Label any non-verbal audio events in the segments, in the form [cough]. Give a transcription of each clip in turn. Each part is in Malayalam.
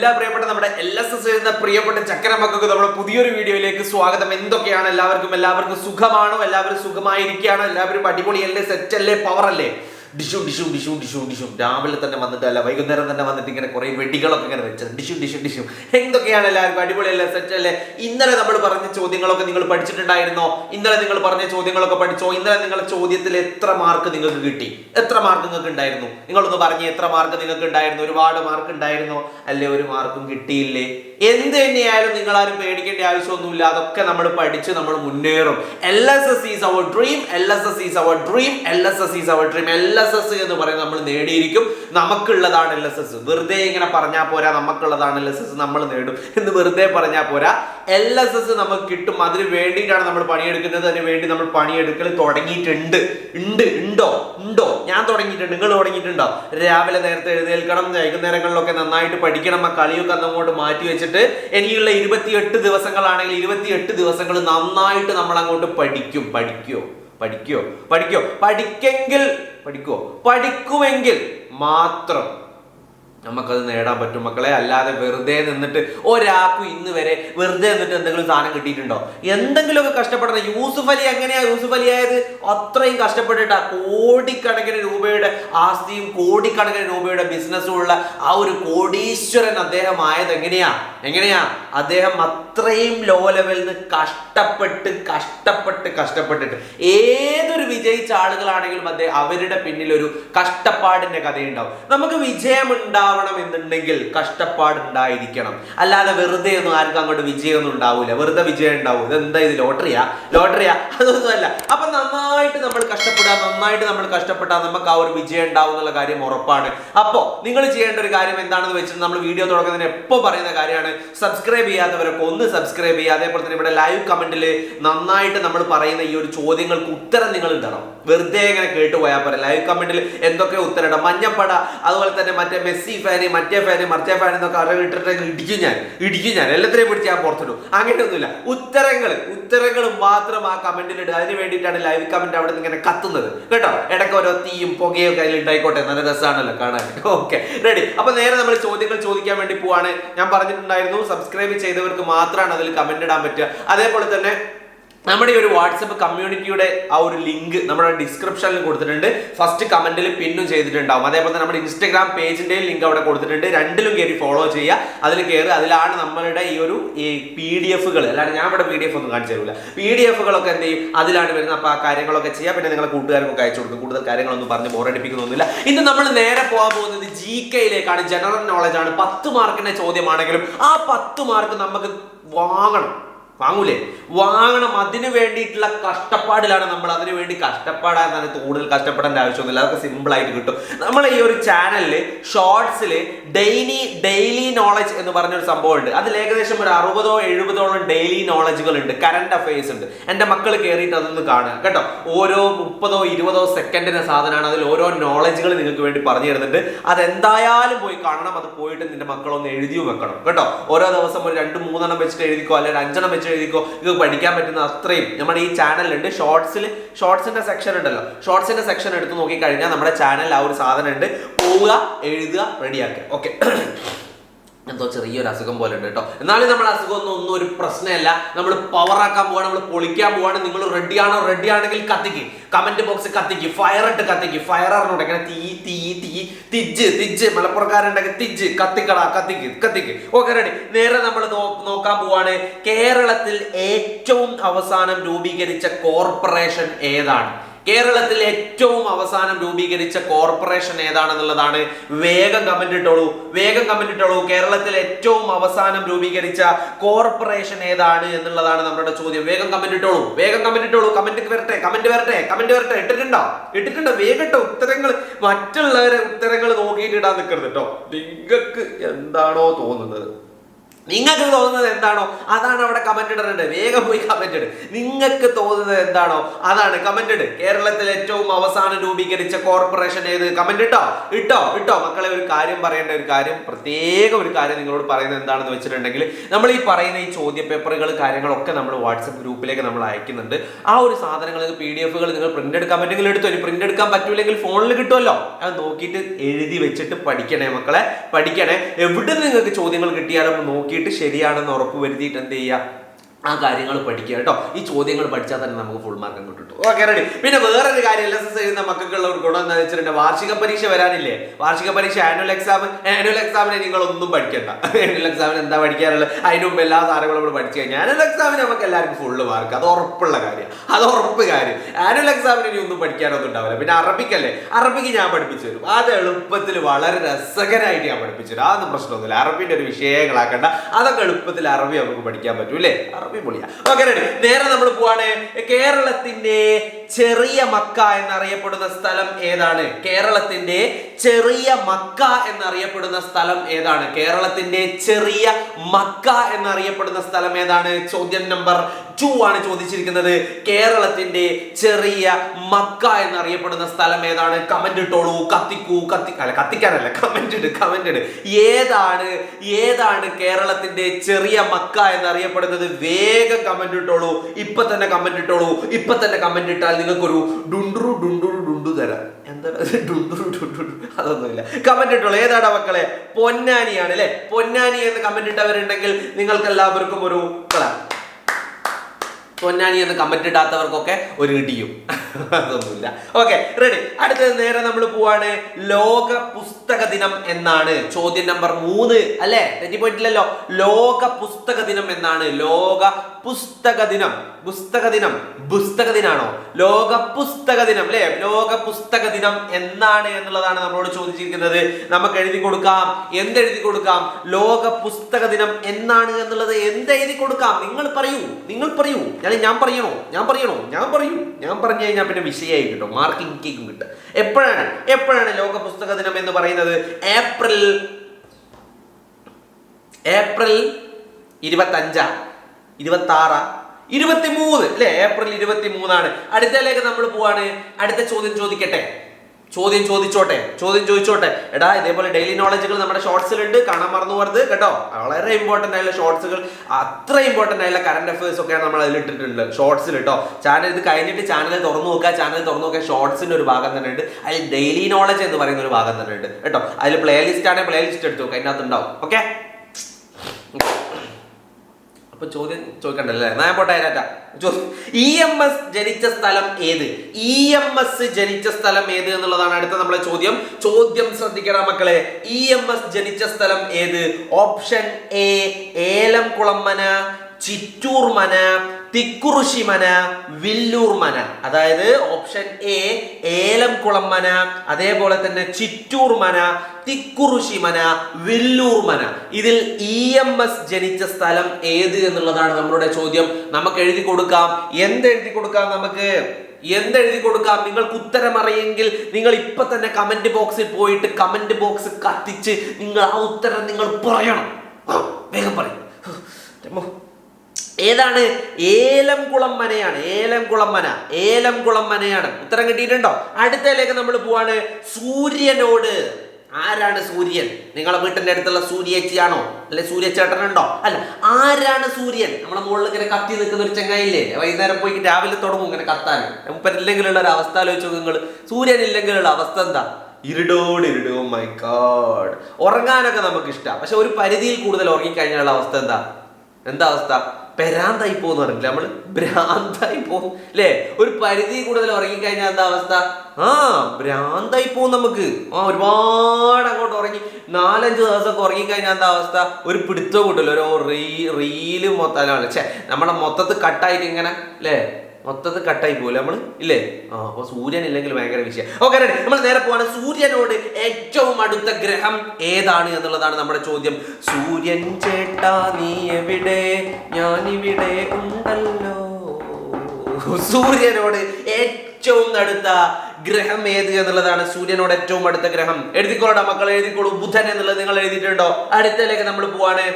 എല്ലാ പ്രിയപ്പെട്ട നമ്മുടെ എൽ എസ് എസ് എഴുതുന്ന പ്രിയപ്പെട്ട ചക്കര മക്കൾക്ക് നമ്മുടെ പുതിയൊരു വീഡിയോയിലേക്ക് സ്വാഗതം. എന്തൊക്കെയാണ്? എല്ലാവർക്കും എല്ലാവർക്കും സുഖമാണോ? എല്ലാവരും സുഖമായിരിക്കുകയാണോ? എല്ലാവരും അടിപൊളിയല്ലേ സെറ്റ് അല്ലേ? പവർ അല്ലേ? ഡിഷു ഡിഷു ഡിഷു ഡിഷു ഡിഷു. രാവിലെ തന്നെ വന്നിട്ട് അല്ല വൈകുന്നേരം തന്നെ വന്നിട്ട് ഇങ്ങനെ കുറെ വെടികളൊക്കെ ഇങ്ങനെ വെച്ചത്. ഡിഷു ഡിഷു ഡിഷു. എന്തൊക്കെയാണ് എല്ലാവർക്കും അടിപൊളിയല്ലേ സെറ്റ് അല്ലേ? ഇന്നലെ നമ്മൾ പറഞ്ഞ ചോദ്യങ്ങളൊക്കെ നിങ്ങൾ പഠിച്ചിട്ടുണ്ടായിരുന്നോ? ഇന്നലെ നിങ്ങൾ പറഞ്ഞ ചോദ്യങ്ങളൊക്കെ പഠിച്ചോ? ഇന്നലെ നിങ്ങളുടെ ചോദ്യത്തിൽ എത്ര മാർക്ക് നിങ്ങൾക്ക് കിട്ടി? എത്ര മാർക്ക് നിങ്ങൾക്ക് ഉണ്ടായിരുന്നു? നിങ്ങളൊന്ന് പറഞ്ഞ് എത്ര മാർക്ക് നിങ്ങൾക്ക് ഉണ്ടായിരുന്നു? ഒരുപാട് മാർക്ക് ഉണ്ടായിരുന്നോ? അല്ലെ ഒരു മാർക്കും കിട്ടിയില്ലേ? എന്ത് തന്നെയായാലും നിങ്ങൾ ആരും പേടിക്കേണ്ട ആവശ്യമൊന്നുമില്ല. അതൊക്കെ നമ്മൾ പഠിച്ച് നമ്മൾ മുന്നേറും. L S S is our dream L S S is our dream L S S is our dream L S S എന്ന് പറയുന്നത് നമ്മൾ നേടിയിരിക്കും. നമുക്കുള്ളതാണ് എൽ എസ് എസ് വെറുതെ ഇങ്ങനെ പറഞ്ഞാൽ പോരാ നമുക്കുള്ളതാണ് എൽ എസ് എസ് നമ്മൾ നേടും എന്ന് വെറുതെ പറഞ്ഞാൽ പോരാ. എൽ എസ് എസ് നമുക്ക് കിട്ടും. അതിന് വേണ്ടിയിട്ടാണ് നമ്മൾ പണിയെടുക്കുന്നത്. അതിന് വേണ്ടി നമ്മൾ പണിയെടുക്കൽ തുടങ്ങിയിട്ടുണ്ട്. ഉണ്ട് ഉണ്ടോ? ഉണ്ടോ? ഞാൻ തുടങ്ങിയിട്ടുണ്ട്. നിങ്ങൾ തുടങ്ങിയിട്ടുണ്ടോ? രാവിലെ നേരത്തെ എഴുന്നേൽക്കണം. വൈകുന്നേരങ്ങളിലൊക്കെ നന്നായിട്ട് പഠിക്കണം. ആ കളിയൊക്കെ അങ്ങോട്ട് മാറ്റി വെച്ചിട്ട് ഇനിയുള്ള ഇരുപത്തിയെട്ട് ദിവസങ്ങളാണെങ്കിൽ ഇരുപത്തിയെട്ട് ദിവസങ്ങൾ നന്നായിട്ട് നമ്മൾ അങ്ങോട്ട് പഠിക്കും. പഠിക്കോ? പഠിക്കോ? പഠിക്കോ? പഠിക്കെങ്കിൽ പഠിക്കോ പഠിക്കുമെങ്കിൽ മാത്രം നമുക്കത് നേടാൻ പറ്റും. മക്കളെ അല്ലാതെ വെറുതെ നിന്നിട്ട് ഒരാൾക്കും ഇന്ന് വരെ വെറുതെ നിന്നിട്ട് എന്തെങ്കിലും സാധനം കിട്ടിയിട്ടുണ്ടോ? എന്തെങ്കിലുമൊക്കെ കഷ്ടപ്പെടണം. യൂസുഫ് അലി എങ്ങനെയാ യൂസുഫ് അലി ആയത്? അത്രയും കഷ്ടപ്പെട്ടിട്ടാ കോടിക്കണക്കിന് രൂപയുടെ ആസ്തിയും കോടിക്കണക്കിന് രൂപയുടെ ബിസിനസ്സും ഉള്ള ആ ഒരു കോടീശ്വരൻ അദ്ദേഹം ആയത് എങ്ങനെയാ? എങ്ങനെയാ? അദ്ദേഹം അത്രയും ലോ ലെവലിൽ നിന്ന് കഷ്ടപ്പെട്ട് കഷ്ടപ്പെട്ട് കഷ്ടപ്പെട്ടിട്ട് ഏതൊരു വിജയിച്ച ആളുകളാണെങ്കിലും അദ്ദേഹം അവരുടെ പിന്നിൽ ഒരു കഷ്ടപ്പാടിന്റെ കഥയുണ്ടാവും. നമുക്ക് വിജയം ഉണ്ടാവണം എന്നുണ്ടെങ്കിൽ കഷ്ടപ്പാട് ഉണ്ടായിരിക്കണം അല്ലാതെ വെറുതെ ഒന്നും ആർക്കും അങ്ങോട്ട് വിജയമൊന്നും ഉണ്ടാവില്ല വെറുതെ വിജയം ഉണ്ടാവും. ഇതെന്താ ഇത് ലോട്ടറിയാ? ലോട്ടറിയാ? [laughs] അതൊന്നുമല്ല. അപ്പൊ നന്നായിട്ട് നമ്മൾ കഷ്ടപ്പെടുക നന്നായിട്ട് നമ്മൾ കഷ്ടപ്പെട്ടാൽ നമുക്ക് ആ ഒരു വിജയം ഉണ്ടാവും എന്നുള്ള കാര്യം ഉറപ്പാണ്. അപ്പോ നിങ്ങൾ ചെയ്യേണ്ട ഒരു കാര്യം എന്താണെന്ന് വെച്ചിട്ട് നമ്മൾ വീഡിയോ തുടങ്ങുന്നതിന് എപ്പോ പറയുന്ന കാര്യമാണ് സബ്സ്ക്രൈബ് ചെയ്യാത്തവരൊക്കെ ഒന്ന് സബ്സ്ക്രൈബ് ചെയ്യുക. അതേപോലെ തന്നെ ഇവിടെ ലൈവ് കമന്റിൽ നന്നായിട്ട് നമ്മൾ പറയുന്ന ഈ ഒരു ചോദ്യങ്ങൾക്ക് ഉത്തരം നിങ്ങൾ ഇടണം. വെറുതെ ഇങ്ങനെ കേട്ടു പോയാൽ പോലെ ലൈവ് കമന്റിൽ എന്തൊക്കെ ഉത്തരം ഇടാം? മഞ്ഞപ്പട അതുപോലെ തന്നെ മറ്റേ മെസ്സി ഫാന് മറ്റേ ഫാന് മറ്റേ ഫാൻ എന്നൊക്കെ അറിവ് ഇട്ടിട്ട് ഇടിക്കും ഞാൻ. ഇടിക്കും ഞാൻ. എല്ലാത്തിനെയും പിടിച്ച് ഞാൻ പുറത്തിടും. അങ്ങനെയൊന്നുമില്ല. ഉത്തരങ്ങൾ ഉത്തരങ്ങൾ മാത്രം ആ കമന്റിൽ ഇടുക. അതിന് വേണ്ടിയിട്ടാണ് ലൈവ് കമന്റ് അവിടെ നിന്ന് ഇങ്ങനെ കത്തുന്നത്. കേട്ടോ? ഇടയ്ക്ക് ഓരോ തീയും പുകയും കയ്യിൽ ഉണ്ടായിക്കോട്ടെ. നല്ല രസമാണല്ലോ കാണാൻ. ഓക്കെ റെഡി അപ്പൊ നേരെ നമ്മൾ ചോദ്യങ്ങൾ ചോദിക്കാൻ വേണ്ടി പോവാണ്. ഞാൻ പറഞ്ഞിട്ടുണ്ടായിരുന്നു സബ്സ്ക്രൈബ് ചെയ്തവർക്ക് മാത്രമാണ് അതിൽ കമന്റ് ഇടാൻ പറ്റുക. അതേപോലെ തന്നെ നമ്മുടെ ഒരു വാട്സപ്പ് കമ്മ്യൂണിറ്റിയുടെ ആ ഒരു ലിങ്ക് നമ്മുടെ ഡിസ്ക്രിപ്ഷനിൽ കൊടുത്തിട്ടുണ്ട്. ഫസ്റ്റ് കമന്റിൽ പിന്നും ചെയ്തിട്ടുണ്ടാവും. അതേപോലെ തന്നെ നമ്മുടെ ഇൻസ്റ്റാഗ്രാം പേജിന്റെ ലിങ്ക് അവിടെ കൊടുത്തിട്ടുണ്ട്. രണ്ടിലും കയറി ഫോളോ ചെയ്യുക. അതിൽ കയറി അതിലാണ് നമ്മളുടെ ഈ ഒരു ഈ പി ഡി എഫുകൾ അല്ലാണ്ട് ഞാൻ ഇവിടെ പി ഡി എഫ് ഒന്നും കാണിച്ചു തരില്ല പി ഡി എഫുകളൊക്കെ എന്ത് ചെയ്യും? അതിലാണ് വരുന്നത്. അപ്പോൾ ആ കാര്യങ്ങളൊക്കെ ചെയ്യുക. പിന്നെ നിങ്ങളെ കൂട്ടുകാർക്കൊക്കെ അയച്ചു കൊടുക്കും. കൂടുതൽ കാര്യങ്ങളൊന്നും പറഞ്ഞ് ബോറടിപ്പിക്കുന്നൊന്നുമില്ല ഇന്ന് നമ്മൾ നേരെ പോകാൻ പോകുന്നത് ജി കെയിലേക്കാണ് ജനറൽ നോളജ് ആണ്. പത്ത് മാർക്കിന്റെ ചോദ്യമാണെങ്കിലും ആ പത്ത് മാർക്ക് നമുക്ക് വാങ്ങണം. വാങ്ങൂലേ? വാങ്ങണം. അതിനു വേണ്ടിയിട്ടുള്ള കഷ്ടപ്പാടിലാണ് നമ്മൾ. അതിനു വേണ്ടി കഷ്ടപ്പാടാൻ കൂടുതൽ കഷ്ടപ്പെടേണ്ട ആവശ്യമൊന്നുമില്ല. അതൊക്കെ സിമ്പിൾ ആയിട്ട് കിട്ടും. നമ്മൾ ഈ ഒരു ചാനലിൽ ഷോർട്സിൽ ഡെയിലി ഡെയിലി നോളജ് എന്ന് പറഞ്ഞൊരു സംഭവം ഉണ്ട് അതിൽ ഏകദേശം ഒരു അറുപതോ എഴുപതോളം ഡെയിലി നോളജുകൾ ഉണ്ട്. കറണ്ട് അഫയേഴ്സ് ഉണ്ട്. എന്റെ മക്കൾ കയറിയിട്ട് അതൊന്ന് കാണുക. കേട്ടോ? ഓരോ മുപ്പതോ ഇരുപതോ സെക്കൻഡിന്റെ സാധനമാണ് അതിൽ ഓരോ നോളജുകൾ നിങ്ങൾക്ക് വേണ്ടി പറഞ്ഞു തരുന്നുണ്ട്. അതെന്തായാലും പോയി കാണണം. അത് പോയിട്ട് നിന്റെ മക്കളൊന്ന് എഴുതിയും വെക്കണം. കേട്ടോ? ഓരോ ദിവസം ഒരു രണ്ട് മൂന്നെണ്ണം വെച്ചിട്ട് എഴുതിക്കോ? അല്ലെങ്കിൽ അഞ്ചെണ്ണം എഴുതിക്കോ? ഇത് പഠിക്കാൻ പറ്റുന്ന അത്രയും. നമ്മുടെ ഈ ചാനലുണ്ട് ഷോർട്സിൽ ഷോർട്സിന്റെ സെക്ഷൻ ഉണ്ടല്ലോ. ഷോർട്സിന്റെ സെക്ഷൻ എടുത്ത് നോക്കി കഴിഞ്ഞാൽ നമ്മുടെ ചാനലിൽ ആ ഒരു സാധനം ഉണ്ട് പോവുക എഴുതുക റെഡിയാക്കുക ഓക്കെ എന്തോ ചെറിയൊരു അസുഖം പോലെ ഉണ്ട് കേട്ടോ. എന്നാലും നമ്മൾ അസുഖമൊന്നും ഒന്നും ഒരു പ്രശ്നമല്ല. നമ്മൾ പവറാക്കാൻ പോവാണ് നമ്മൾ പൊളിക്കാൻ പോവാണ് നിങ്ങൾ റെഡിയാണോ റെഡി ആണെങ്കിൽ കത്തിക്ക്. കമന്റ് ബോക്സ് കത്തിക്ക് ഫയർ ഇട്ട് കത്തിക്ക്. ഫയർ അറിഞ്ഞൂടെ ഇങ്ങനെ തീ തീ തീ തിജ് തിജ് മലപ്പുറക്കാരുണ്ടെങ്കിൽ തിജ് കത്തിക്കടാ കത്തിക്ക് കത്തിക്ക്. ഓക്കെ റെഡി നേരെ നമ്മൾ നോക്കാൻ പോവാണ്. കേരളത്തിൽ ഏറ്റവും അവസാനം രൂപീകരിച്ച കോർപ്പറേഷൻ ഏതാണ്? കേരളത്തിൽ ഏറ്റവും അവസാനം രൂപീകരിച്ച കോർപ്പറേഷൻ ഏതാണെന്നുള്ളതാണ് വേഗം കമന്റ് ഇട്ടോളൂ. വേഗം കമന്റ് ഇട്ടോളൂ. കേരളത്തിൽ ഏറ്റവും അവസാനം രൂപീകരിച്ച കോർപ്പറേഷൻ ഏതാണ് എന്നുള്ളതാണ് നമ്മുടെ ചോദ്യം. വേഗം കമന്റ് ഇട്ടോളൂ. വേഗം കമന്റ് ഇട്ടോളൂ. കമന്റ് വരട്ടെ. കമന്റ് വരട്ടെ. കമന്റ് വരട്ടെ. ഇട്ടിട്ടുണ്ടോ? ഇട്ടിട്ടുണ്ടോ? വേഗം ഇട്ടോ. ഉത്തരങ്ങൾ മറ്റുള്ളവരെ ഉത്തരങ്ങൾ നോക്കിയിട്ട് ഇടാൻ നിൽക്കരുത് കേട്ടോ നിങ്ങൾക്ക് എന്താണോ തോന്നുന്നത്? നിങ്ങൾക്ക് തോന്നുന്നത് എന്താണോ? അതാണ് അവിടെ കമന്റ് ഇടേണ്ടത്. വേഗം പോയി കമന്റ് ഇട്. നിങ്ങൾക്ക് തോന്നുന്നത് എന്താണോ? അതാണ് കമന്റ് ഇട്. കേരളത്തിൽ ഏറ്റവും അവസാനം രൂപീകരിച്ച കോർപ്പറേഷൻ ഏത്? കമന്റ് ഇട്ടോ? ഇട്ടോ? ഇട്ടോ? മക്കളെ ഒരു കാര്യം പറയേണ്ട ഒരു കാര്യം പ്രത്യേക ഒരു കാര്യം നിങ്ങളോട് പറയുന്നത് എന്താണെന്ന് വെച്ചിട്ടുണ്ടെങ്കിൽ നമ്മൾ ഈ പറയുന്ന ഈ ചോദ്യ പേപ്പറുകൾ കാര്യങ്ങളൊക്കെ നമ്മൾ വാട്സപ്പ് ഗ്രൂപ്പിലേക്ക് നമ്മൾ അയക്കുന്നുണ്ട്. ആ ഒരു സാധനങ്ങൾ പി ഡി എഫുകൾ നിങ്ങൾ പ്രിന്റ് എടുക്കാൻ പറ്റുമെങ്കിൽ എടുത്തു? ഇനി പ്രിന്റ് എടുക്കാൻ പറ്റൂലെങ്കിൽ ഫോണിൽ കിട്ടുമല്ലോ? അത് നോക്കിയിട്ട് എഴുതി വെച്ചിട്ട് പഠിക്കണേ മക്കളെ പഠിക്കണേ. എവിടെ നിങ്ങൾക്ക് ചോദ്യങ്ങൾ കിട്ടിയാലും നോക്കിയിട്ട് ശരിയാണെന്ന് ഉറപ്പ് വരുത്തിയിട്ട് എന്ത് ചെയ്യുക ആ കാര്യങ്ങൾ പഠിക്കുക കേട്ടോ. ഈ ചോദ്യങ്ങൾ പഠിച്ചാൽ തന്നെ നമുക്ക് ഫുൾ മാർക്ക് കിട്ടും. ഓക്കെ റെഡി പിന്നെ വേറൊരു കാര്യം എൽ എസ് എസ് എഴുതുന്ന മക്കൾക്കുള്ള ഒരു ഗുണം എന്താ വെച്ചിട്ടുണ്ടെങ്കിൽ വാർഷിക പരീക്ഷ വരാനില്ലേ? വാർഷിക പരീക്ഷ ആനുവൽ എക്സാം ആനുവൽ എക്സാമിന് നിങ്ങൾ ഒന്നും പഠിക്കണ്ട. ആനുവൽ എക്സാമിന് എന്താ പഠിക്കാറുള്ളത് അതിന് മുമ്പ് എല്ലാ സാധനങ്ങളും നമ്മൾ പഠിച്ചു കഴിഞ്ഞാൽ ആനുവൽ എക്സാമിന് നമുക്ക് എല്ലാവർക്കും ഫുള്ള് മാർക്ക് അത് ഉറപ്പുള്ള കാര്യം. അത് ഉറപ്പ് കാര്യം. ആനുവൽ എക്സാമിന് ഇനി ഒന്നും പഠിക്കാനൊന്നും ഉണ്ടാവില്ല. പിന്നെ അറബിക്കല്ലേ അറബിക്ക് ഞാൻ പഠിപ്പിച്ചു തരും. അത് എളുപ്പത്തിൽ വളരെ രസകരമായിട്ട് ഞാൻ പഠിപ്പിച്ചു തരും. അതൊന്നും പ്രശ്നമൊന്നുമില്ല. അറബിന്റെ ഒരു വിഷയങ്ങളാക്കണ്ട. അതൊക്കെ എളുപ്പത്തിൽ അറബി നമുക്ക് പഠിക്കാൻ പറ്റൂല്ലേ അറബി പൊളിയാ ഓക്കെ റെഡി നേരെ നമ്മൾ പോവാണ് കേരളത്തിന്റെ ചെറിയ മക്ക എന്നറിയപ്പെടുന്ന സ്ഥലം ഏതാണ്? കേരളത്തിന്റെ ചെറിയ മക്ക എന്നറിയപ്പെടുന്ന സ്ഥലം ഏതാണ്? കേരളത്തിന്റെ ചെറിയ മക്ക എന്നറിയപ്പെടുന്ന സ്ഥലം ഏതാണ്? ചോദ്യം നമ്പർ ടു ആണ് ചോദിച്ചിരിക്കുന്നത്. കേരളത്തിന്റെ ചെറിയ മക്ക എന്നറിയപ്പെടുന്ന സ്ഥലം ഏതാണ്? കമന്റ് ഇട്ടോളൂ. കത്തിക്കൂ. കത്തി അല്ല കത്തിക്കാനല്ല. കമന്റ് ഇട് കമന്റ് ഇട്. ഏതാണ്? ഏതാണ് കേരളത്തിന്റെ ചെറിയ മക്ക എന്നറിയപ്പെടുന്നത്? വേഗം കമന്റ് ഇട്ടോളൂ. ഇപ്പൊ തന്നെ കമന്റ് ഇട്ടോളൂ. ഇപ്പൊ തന്നെ കമന്റ് ഇട്ടാൽ നിങ്ങൾക്കൊരു ഡുണ്ടുറു ഡുണ്ടുറു ഡുണ്ടു തരാം. എന്താ? ഡുണ്ടുറു ഡുണ്ടുറു അതൊന്നുമില്ല. കമന്റ് ഇട്ടുള്ളൂ ഏതാണ് മക്കളെ? പൊന്നാനിയാണ് അല്ലെ? പൊന്നാനി എന്ന് കമന്റ് ഇട്ടവരുണ്ടെങ്കിൽ നിങ്ങൾക്ക് എല്ലാവർക്കും ഒരു പൊന്നാനി എന്ന് കമന്റ് ഇടാത്തവർക്കൊക്കെ ഒരു ഇടിയും. അതൊന്നുമില്ല. ഓക്കെ റെഡി അടുത്തത് നേരെ നമ്മൾ പോവാണ്. ലോക പുസ്തക ദിനം എന്നാണ്. ചോദ്യം നമ്പർ മൂന്ന്. അല്ലേ? തെറ്റിപ്പോയിട്ടില്ലല്ലോ. ലോക പുസ്തക ദിനം എന്നാണ്. ലോക പുസ്തക ദിനം പുസ്തക ദിനം പുസ്തക ദിനാണോ ലോക പുസ്തക ദിനം അല്ലേ? ലോക പുസ്തക ദിനം എന്താണ് എന്നുള്ളതാണ് നമ്മളോട് ചോദിച്ചിരിക്കുന്നത്. നമുക്ക് എഴുതി കൊടുക്കാം. എന്തെഴുതി കൊടുക്കാം? ലോക പുസ്തക ദിനം എന്നാണ് എന്നുള്ളത് എന്തെഴുതി കൊടുക്കാം? നിങ്ങൾ പറയൂ. നിങ്ങൾ പറയൂ. ഞാൻ ഞാൻ പറയണോ? ഞാൻ പറയണോ? ഞാൻ പറയൂ. ഞാൻ പറഞ്ഞു കഴിഞ്ഞാൽ പിന്നെ വിഷയമായി കിട്ടും. മാർക്കിംഗ് കേക്കും കിട്ടും. എപ്പോഴാണ്? എപ്പോഴാണ് ലോക പുസ്തക ദിനം എന്ന് പറയുന്നത്? ഏപ്രിൽ ഏപ്രിൽ ഇരുപത്തഞ്ചാ. ഇരുപത്തി ആറാ ഇരുപത്തി മൂന്ന് അല്ലെ? ഏപ്രിൽ ഇരുപത്തി മൂന്നാണ് അടുത്തതിലേക്ക് നമ്മൾ പോവാണ്. അടുത്ത ചോദ്യം ചോദിക്കട്ടെ. ചോദ്യം ചോദിച്ചോട്ടെ. ചോദ്യം ചോദിച്ചോട്ടെ. എടാ ഇതേപോലെ ഡെയിലി നോളജുകൾ നമ്മുടെ ഷോർട്സിലുണ്ട് കാണാൻ മറന്നു പോകരുത് കേട്ടോ. വളരെ ഇമ്പോർട്ടന്റ് ആയുള്ള ഷോർട്സുകൾ അത്ര ഇമ്പോർട്ടന്റ് ആയുള്ള കറണ്ട് അഫയേഴ്സ് ഒക്കെ നമ്മൾ അതിൽ ഇട്ടിട്ടുണ്ട് ഷോർട്സിൽ കേട്ടോ ചാനൽ ഇത് കഴിഞ്ഞിട്ട് ചാനൽ തുറന്നു നോക്കുക. ചാനൽ തുറന്നു നോക്കുക ഷോർട്സിന്റെ ഒരു ഭാഗം തന്നെ ഉണ്ട്. അതിൽ ഡെയിലി നോളജ് എന്ന് പറയുന്ന ഒരു ഭാഗം തന്നെ ഉണ്ട്. കേട്ടോ. അതിൽ പ്ലേലിസ്റ്റ് ആണെങ്കിൽ പ്ലേലിസ്റ്റ് എടുത്തു നോക്കുക അതിനകത്ത് ഉണ്ടാവും. ഓക്കെ അപ്പൊ ചോദ്യം ചോദിക്കണ്ടല്ലേ? ഞാൻ പോട്ടെ രാറ്റ ഇ എം എസ് ജനിച്ച സ്ഥലം ഏത്? ഇ എം എസ് ജനിച്ച സ്ഥലം ഏത് എന്നുള്ളതാണ് അടുത്ത നമ്മളെ ചോദ്യം. ചോദ്യം ശ്രദ്ധിക്കണം മക്കളെ. ഇ എം എസ് ജനിച്ച സ്ഥലം ഏത്? ഓപ്ഷൻ എ ഏലം മന ചിറ്റൂർ മന തിക്കുറിശി മന വില്ലൂർ മന. അതായത് ഓപ്ഷൻ എ ഏലംകുളം മന അതേപോലെ തന്നെ ചിറ്റൂർ മന തിക്കുറുശി മന വില്ലൂർ മന. ഇതിൽ ഇ എം എസ് ജനിച്ച സ്ഥലം ഏത് എന്നുള്ളതാണ് നമ്മളുടെ ചോദ്യം. നമുക്ക് എഴുതി കൊടുക്കാം. എന്ത് എഴുതി കൊടുക്കാം നമുക്ക്? എന്തെഴുതി കൊടുക്കാം? നിങ്ങൾക്ക് ഉത്തരം അറിയെങ്കിൽ നിങ്ങൾ ഇപ്പൊ തന്നെ കമന്റ് ബോക്സിൽ പോയിട്ട് കമന്റ് ബോക്സ് കത്തിച്ച് നിങ്ങൾ ആ ഉത്തരം നിങ്ങൾ പറയണം. വേഗം പറയും. ഏതാണ്? ഏലം കുളം മനയാണ് ഏലം കുളം മന ഏലം കുളം മനയാണ് ഉത്തരം കിട്ടിയിട്ടുണ്ടോ? അടുത്തയിലേക്ക് നമ്മൾ പോവാണ്. സൂര്യനോട്. ആരാണ് സൂര്യൻ? നിങ്ങളെ വീട്ടിന്റെ അടുത്തുള്ള സൂര്യേച്ചിയാണോ അല്ലെ സൂര്യചേട്ടനുണ്ടോ അല്ല ആരാണ് സൂര്യൻ? നമ്മളെ മുകളിൽ ഇങ്ങനെ കത്തി നിൽക്കുന്ന ഒരു ചെങ്ങായില്ലേ വൈകുന്നേരം പോയി രാവിലെ തുടങ്ങും ഇങ്ങനെ കത്താൻ. മുപ്പരില്ലെങ്കിലുള്ള ഒരു അവസ്ഥ ആലോചിച്ചു നിങ്ങൾ സൂര്യൻ ഇല്ലെങ്കിലുള്ള അവസ്ഥ എന്താ? ഇരുടോട് ഇരുടോ മൈ ഗോഡ് ഉറങ്ങാനൊക്കെ നമുക്ക് ഇഷ്ടമാണ് പക്ഷെ ഒരു പരിധിയിൽ കൂടുതൽ ഉറങ്ങിക്കഴിഞ്ഞാലുള്ള അവസ്ഥ എന്താ? എന്താ അവസ്ഥ? പെരാന്തായി പോകുന്ന പറഞ്ഞില്ല നമ്മൾ? ഭ്രാന്തായി പോകും അല്ലേ ഒരു പരിധി കൂടുതൽ ഉറങ്ങിക്കഴിഞ്ഞാൽ എന്താ അവസ്ഥ? ആ ഭ്രാന്തായി പോകും നമുക്ക്. ആ ഒരുപാട് അങ്ങോട്ട് ഉറങ്ങി. നാലഞ്ച് ദിവസമൊക്കെ ഉറങ്ങിക്കഴിഞ്ഞാൽ എന്താ അവസ്ഥ? ഒരു പിടുത്തം കൂട്ടില്ല ഒരു റീ റീൽ മൊത്തം ഛേ നമ്മുടെ മൊത്തത്തിൽ കട്ടായിട്ട് ഇങ്ങനെ അല്ലേ മൊത്തത്തിൽ കട്ടായി പോലെ നമ്മൾ ഇല്ലേ? ആ അപ്പൊ സൂര്യൻ ഇല്ലെങ്കിൽ ഭയങ്കര വിഷയം. ഓക്കെ നമ്മൾ നേരെ പോവാണ്. സൂര്യനോട് ഏറ്റവും അടുത്ത ഗ്രഹം ഏതാണ് എന്നുള്ളതാണ് നമ്മുടെ ചോദ്യം. സൂര്യൻ ചേട്ടാ നീ എവിടെ? ഞാനിവിടെ ഉണ്ടല്ലോ. സൂര്യനോട് ഏറ്റവും അടുത്ത ഗ്രഹം ഏത് എന്നുള്ളതാണ് സൂര്യനോട് ഏറ്റവും അടുത്ത ഗ്രഹം. എഴുതിക്കോളടാ മക്കൾ എഴുതിക്കോളൂ. ബുധൻ എന്നുള്ളത് നിങ്ങൾ എഴുതിയിട്ടുണ്ടോ? അടുത്തതിലേക്ക് നമ്മൾ പോവാണ്.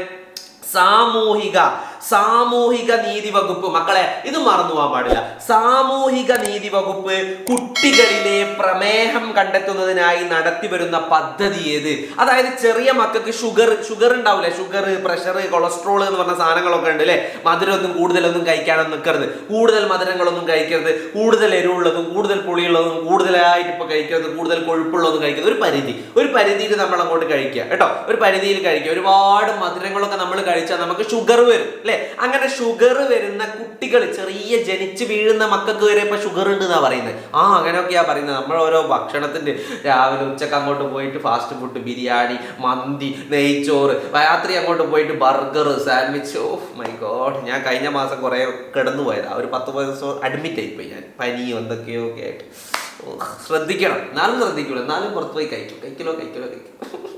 സാമൂഹിക സാമൂഹിക നീതി വകുപ്പ്. മക്കളെ ഇത് മറന്നു പോകാൻ പാടില്ല. സാമൂഹിക നീതി വകുപ്പ് കുട്ടികളിലെ പ്രമേഹം കണ്ടെത്തുന്നതിനായി നടത്തി വരുന്ന പദ്ധതി ഏത്? അതായത് ചെറിയ മക്കൾക്ക് ഷുഗർ ഷുഗർ ഉണ്ടാവില്ലേ? ഷുഗർ പ്രഷർ കൊളസ്ട്രോൾ എന്ന് പറഞ്ഞ സാധനങ്ങളൊക്കെ ഉണ്ട് അല്ലേ? മധുരമൊന്നും കൂടുതലൊന്നും കഴിക്കാനൊന്നും നിൽക്കരുത്. കൂടുതൽ മധുരങ്ങളൊന്നും കഴിക്കരുത്. കൂടുതൽ എരിവുള്ളതും കൂടുതൽ പുളിയുള്ളതും കൂടുതലായിട്ട് ഇപ്പൊ കഴിക്കരുത്. കൂടുതൽ കൊഴുപ്പുള്ളതും കഴിക്കരുത്. ഒരു പരിധി. ഒരു പരിധിയിൽ നമ്മൾ അങ്ങോട്ട് കഴിക്കുക. കേട്ടോ? ഒരു പരിധിയിൽ കഴിക്കുക. ഒരുപാട് മധുരങ്ങളൊക്കെ നമ്മൾ കഴിച്ചാൽ നമുക്ക് ഷുഗർ വരും അല്ലേ? അങ്ങനെ ഷുഗർ വരുന്ന കുട്ടികൾ ചെറിയ ജനിച്ച് വീഴുന്ന മക്കൾക്ക് വരെ ഇപ്പൊ ഷുഗർ ഉണ്ട് എന്നാ പറയുന്നത്. ആ അങ്ങനെയൊക്കെയാ പറയുന്നത്. നമ്മൾ ഓരോ ഭക്ഷണത്തിന്റെ രാവിലെ ഉച്ചയ്ക്ക് അങ്ങോട്ട് പോയിട്ട് ഫാസ്റ്റ് ഫുഡ് ബിരിയാണി മന്തി നെയ്ച്ചോറ് രാത്രി അങ്ങോട്ട് പോയിട്ട് burger sandwich. Oh my god ഞാൻ കഴിഞ്ഞ മാസം കുറെ കിടന്നു പോയതാ ഒരു പത്ത് ദിവസം അഡ്മിറ്റ് ആയിപ്പോയി ഞാൻ. പനിയും എന്തൊക്കെയോ ഒക്കെ ആയിട്ട്. ശ്രദ്ധിക്കണം. എന്നാലും ശ്രദ്ധിക്കുള്ളൂ എന്നാലും പുറത്ത് പോയി കഴിക്കും. കഴിക്കലോ കഴിക്കലോ കഴിക്കും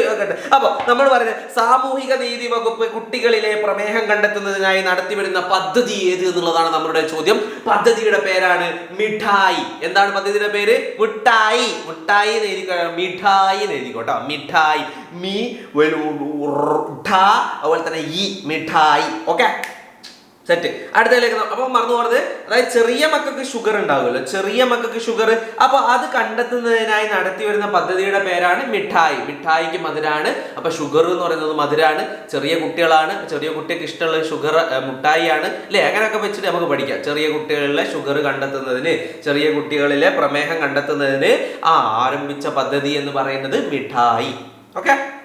കേട്ടെ അപ്പോൾ നമ്മൾ പറഞ്ഞ സാമൂഹിക നീതി വകുപ്പ് കുട്ടികളിലെ പ്രമേഹം കണ്ടെത്തുന്നതിനായി നടത്തിവരുന്ന പദ്ധതി ഏത് എന്നുള്ളതാണ് നമ്മുടെ ചോദ്യം. പദ്ധതിയുടെ പേരാണ് മിഠായി. എന്താണ് പദ്ധതിയുടെ പേര്? മിഠായി. മിഠായി എന്ന് എഴുതി മിഠായി എഴുതിക്കോട്ടോ മിഠായി. മീ അതുപോലെ തന്നെ ഈ മിഠായി. ഓക്കെ? സെറ്റ് അടുത്തതിലേക്ക് അപ്പൊ മറന്നു പോകരുത് അതായത് ചെറിയ മക്കൾക്ക് ഷുഗർ ഉണ്ടാവുമല്ലോ. ചെറിയ മക്കൾക്ക് ഷുഗർ അപ്പൊ അത് കണ്ടെത്തുന്നതിനായി നടത്തി വരുന്ന പദ്ധതിയുടെ പേരാണ് മിഠായി. മിഠായിക്ക് മധുരാണ്. അപ്പൊ ഷുഗർ എന്ന് പറയുന്നത് മധുരാണ്. ചെറിയ കുട്ടികളാണ്. ചെറിയ കുട്ടികൾക്ക് ഇഷ്ടമുള്ള ഷുഗർ മിഠായിയാണ് അല്ലെ അങ്ങനെയൊക്കെ വെച്ചിട്ട് നമുക്ക് പഠിക്കാം. ചെറിയ കുട്ടികളിലെ ഷുഗർ കണ്ടെത്തുന്നതിന് ചെറിയ കുട്ടികളിലെ പ്രമേഹം കണ്ടെത്തുന്നതിന് ആ ആരംഭിച്ച പദ്ധതി എന്ന് പറയുന്നത് മിഠായി. ഓക്കെ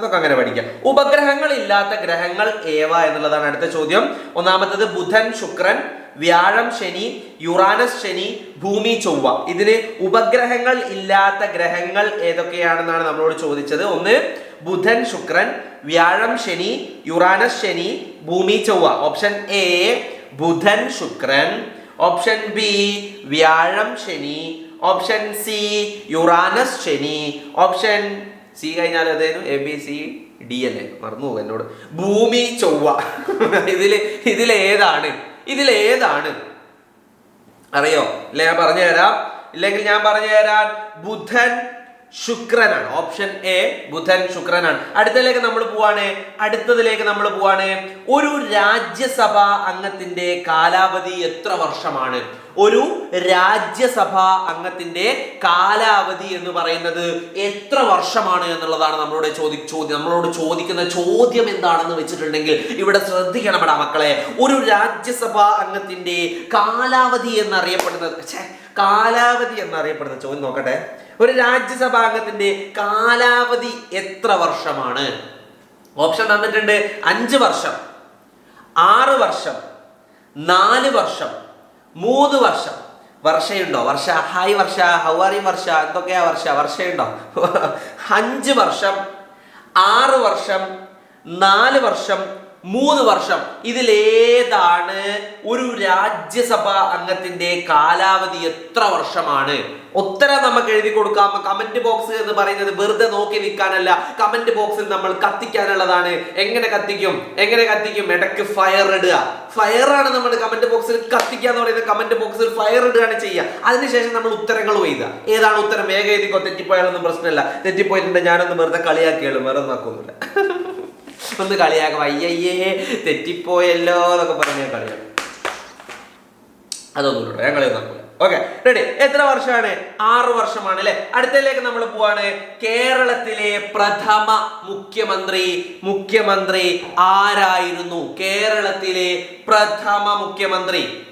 അതൊക്കെ അങ്ങനെ പഠിക്കാം. ഉപഗ്രഹങ്ങൾ ഇല്ലാത്ത ഗ്രഹങ്ങൾ ഏവ എന്നുള്ളതാണ് അടുത്ത ചോദ്യം. ഒന്നാമത്തത് ബുധൻ ശുക്രൻ വ്യാഴം ശനി യുറാനസ് ശനി ഭൂമി ചൊവ്വ. ഇതിന് ഉപഗ്രഹങ്ങൾ ഇല്ലാത്ത ഗ്രഹങ്ങൾ ഏതൊക്കെയാണെന്നാണ് നമ്മളോട് ചോദിച്ചത്. ഒന്ന് ബുധൻ ശുക്രൻ വ്യാഴം ശനി യുറാനസ് ശനി ഭൂമി ചൊവ്വ. ഓപ്ഷൻ എ ബുധൻ ശുക്രൻ. ഓപ്ഷൻ ബി വ്യാഴം ശനി. ഓപ്ഷൻ സി യുറാനസ് ശനി. ഓപ്ഷൻ സി കഴിഞ്ഞാൽ അതേനു എ ബി സി ഡി അല്ലേ? മറന്നു പോകും എന്നോട്. ഭൂമി ചൊവ്വ. ഇതിൽ ഇതിലേതാണ് ഇതിലേതാണ് അറിയോ? ഇല്ല ഞാൻ പറഞ്ഞു തരാം ഇല്ലെങ്കിൽ ഞാൻ പറഞ്ഞു തരാൻ ബുധൻ ശുക്രനാണ്. ഓപ്ഷൻ എ ബുധൻ ശുക്രനാണ്. അടുത്തതിലേക്ക് നമ്മൾ പോവാണ്. അടുത്തതിലേക്ക് നമ്മൾ പോവാണ്. ഒരു രാജ്യസഭാ അംഗത്തിന്റെ കാലാവധി എത്ര വർഷമാണ്? ഒരു രാജ്യസഭാ അംഗത്തിന്റെ കാലാവധി എന്ന് പറയുന്നത് എത്ര വർഷമാണ് എന്നുള്ളതാണ് നമ്മളോട് ചോദി ചോദ്യം. നമ്മളോട് ചോദിക്കുന്ന ചോദ്യം എന്താണെന്ന് വെച്ചിട്ടുണ്ടെങ്കിൽ ഇവിടെ ശ്രദ്ധിക്കണമടാ മക്കളെ. ഒരു രാജ്യസഭാ അംഗത്തിന്റെ കാലാവധി എന്നറിയപ്പെടുന്നത് കാലാവധി എന്നറിയപ്പെടുന്ന ചോദ്യം നോക്കട്ടെ. ഒരു രാജ്യസഭാംഗത്തിന്റെ കാലാവധി എത്ര വർഷമാണ്? ഓപ്ഷൻ തന്നിട്ടുണ്ട് അഞ്ച് വർഷം ആറ് വർഷം നാല് വർഷം മൂന്ന് വർഷം. വർഷയുണ്ടോ? വർഷ ഹായ് വർഷ ഹൗവാറി വർഷ എന്തൊക്കെയാ വർഷ? വർഷയുണ്ടോ? അഞ്ച് വർഷം ആറ് വർഷം നാല് വർഷം മൂന്ന് വർഷം. ഇതിലേതാണ് ഒരു രാജ്യസഭാ അംഗത്തിന്റെ കാലാവധി എത്ര വർഷമാണ്? ഉത്തരം നമുക്ക് എഴുതി കൊടുക്കാം. കമന്റ് ബോക്സ് എന്ന് പറയുന്നത് വെറുതെ നോക്കി നിൽക്കാനല്ല. കമന്റ് ബോക്സിൽ നമ്മൾ കത്തിക്കാനുള്ളതാണ്. എങ്ങനെ കത്തിക്കും? എങ്ങനെ കത്തിക്കും? ഇടയ്ക്ക് ഫയർ ഇടുക. ഫയർ ആണ് നമ്മൾ കമന്റ് ബോക്സിൽ കത്തിക്കുക എന്ന് പറയുന്നത്. കമന്റ് ബോക്സിൽ ഫയർ ഇടുകയാണ് ചെയ്യുക. അതിനുശേഷം നമ്മൾ ഉത്തരങ്ങൾ എഴുതുക. ഏതാണ് ഉത്തരം? വേഗം എഴുതിക്കോ തെറ്റിപ്പോയാലൊന്നും പ്രശ്നമില്ല. തെറ്റിപ്പോയിട്ടുണ്ട്. ഞാനൊന്ന് വെറുതെ കളിയാക്കിയുള്ളൂ വേറെ നോക്കുന്നില്ല [laughs] ഒന്ന് കളിയാക്കും. അയ്യയ്യേ തെറ്റിപ്പോയല്ലോ എന്നൊക്കെ പറഞ്ഞ് ഞാൻ കളിയാക്കും. അതൊന്നും കൂടെ ഞാൻ കളിയൊന്നും ഓക്കെ റെഡി എത്ര വർഷമാണ്? ആറ് വർഷമാണ് അല്ലെ? അടുത്തതിലേക്ക് നമ്മൾ പോവാണ്. കേരളത്തിലെ പ്രഥമ മുഖ്യമന്ത്രി മുഖ്യമന്ത്രി ആരായിരുന്നു? കേരളത്തിലെ പ്രഥമ മുഖ്യമന്ത്രി.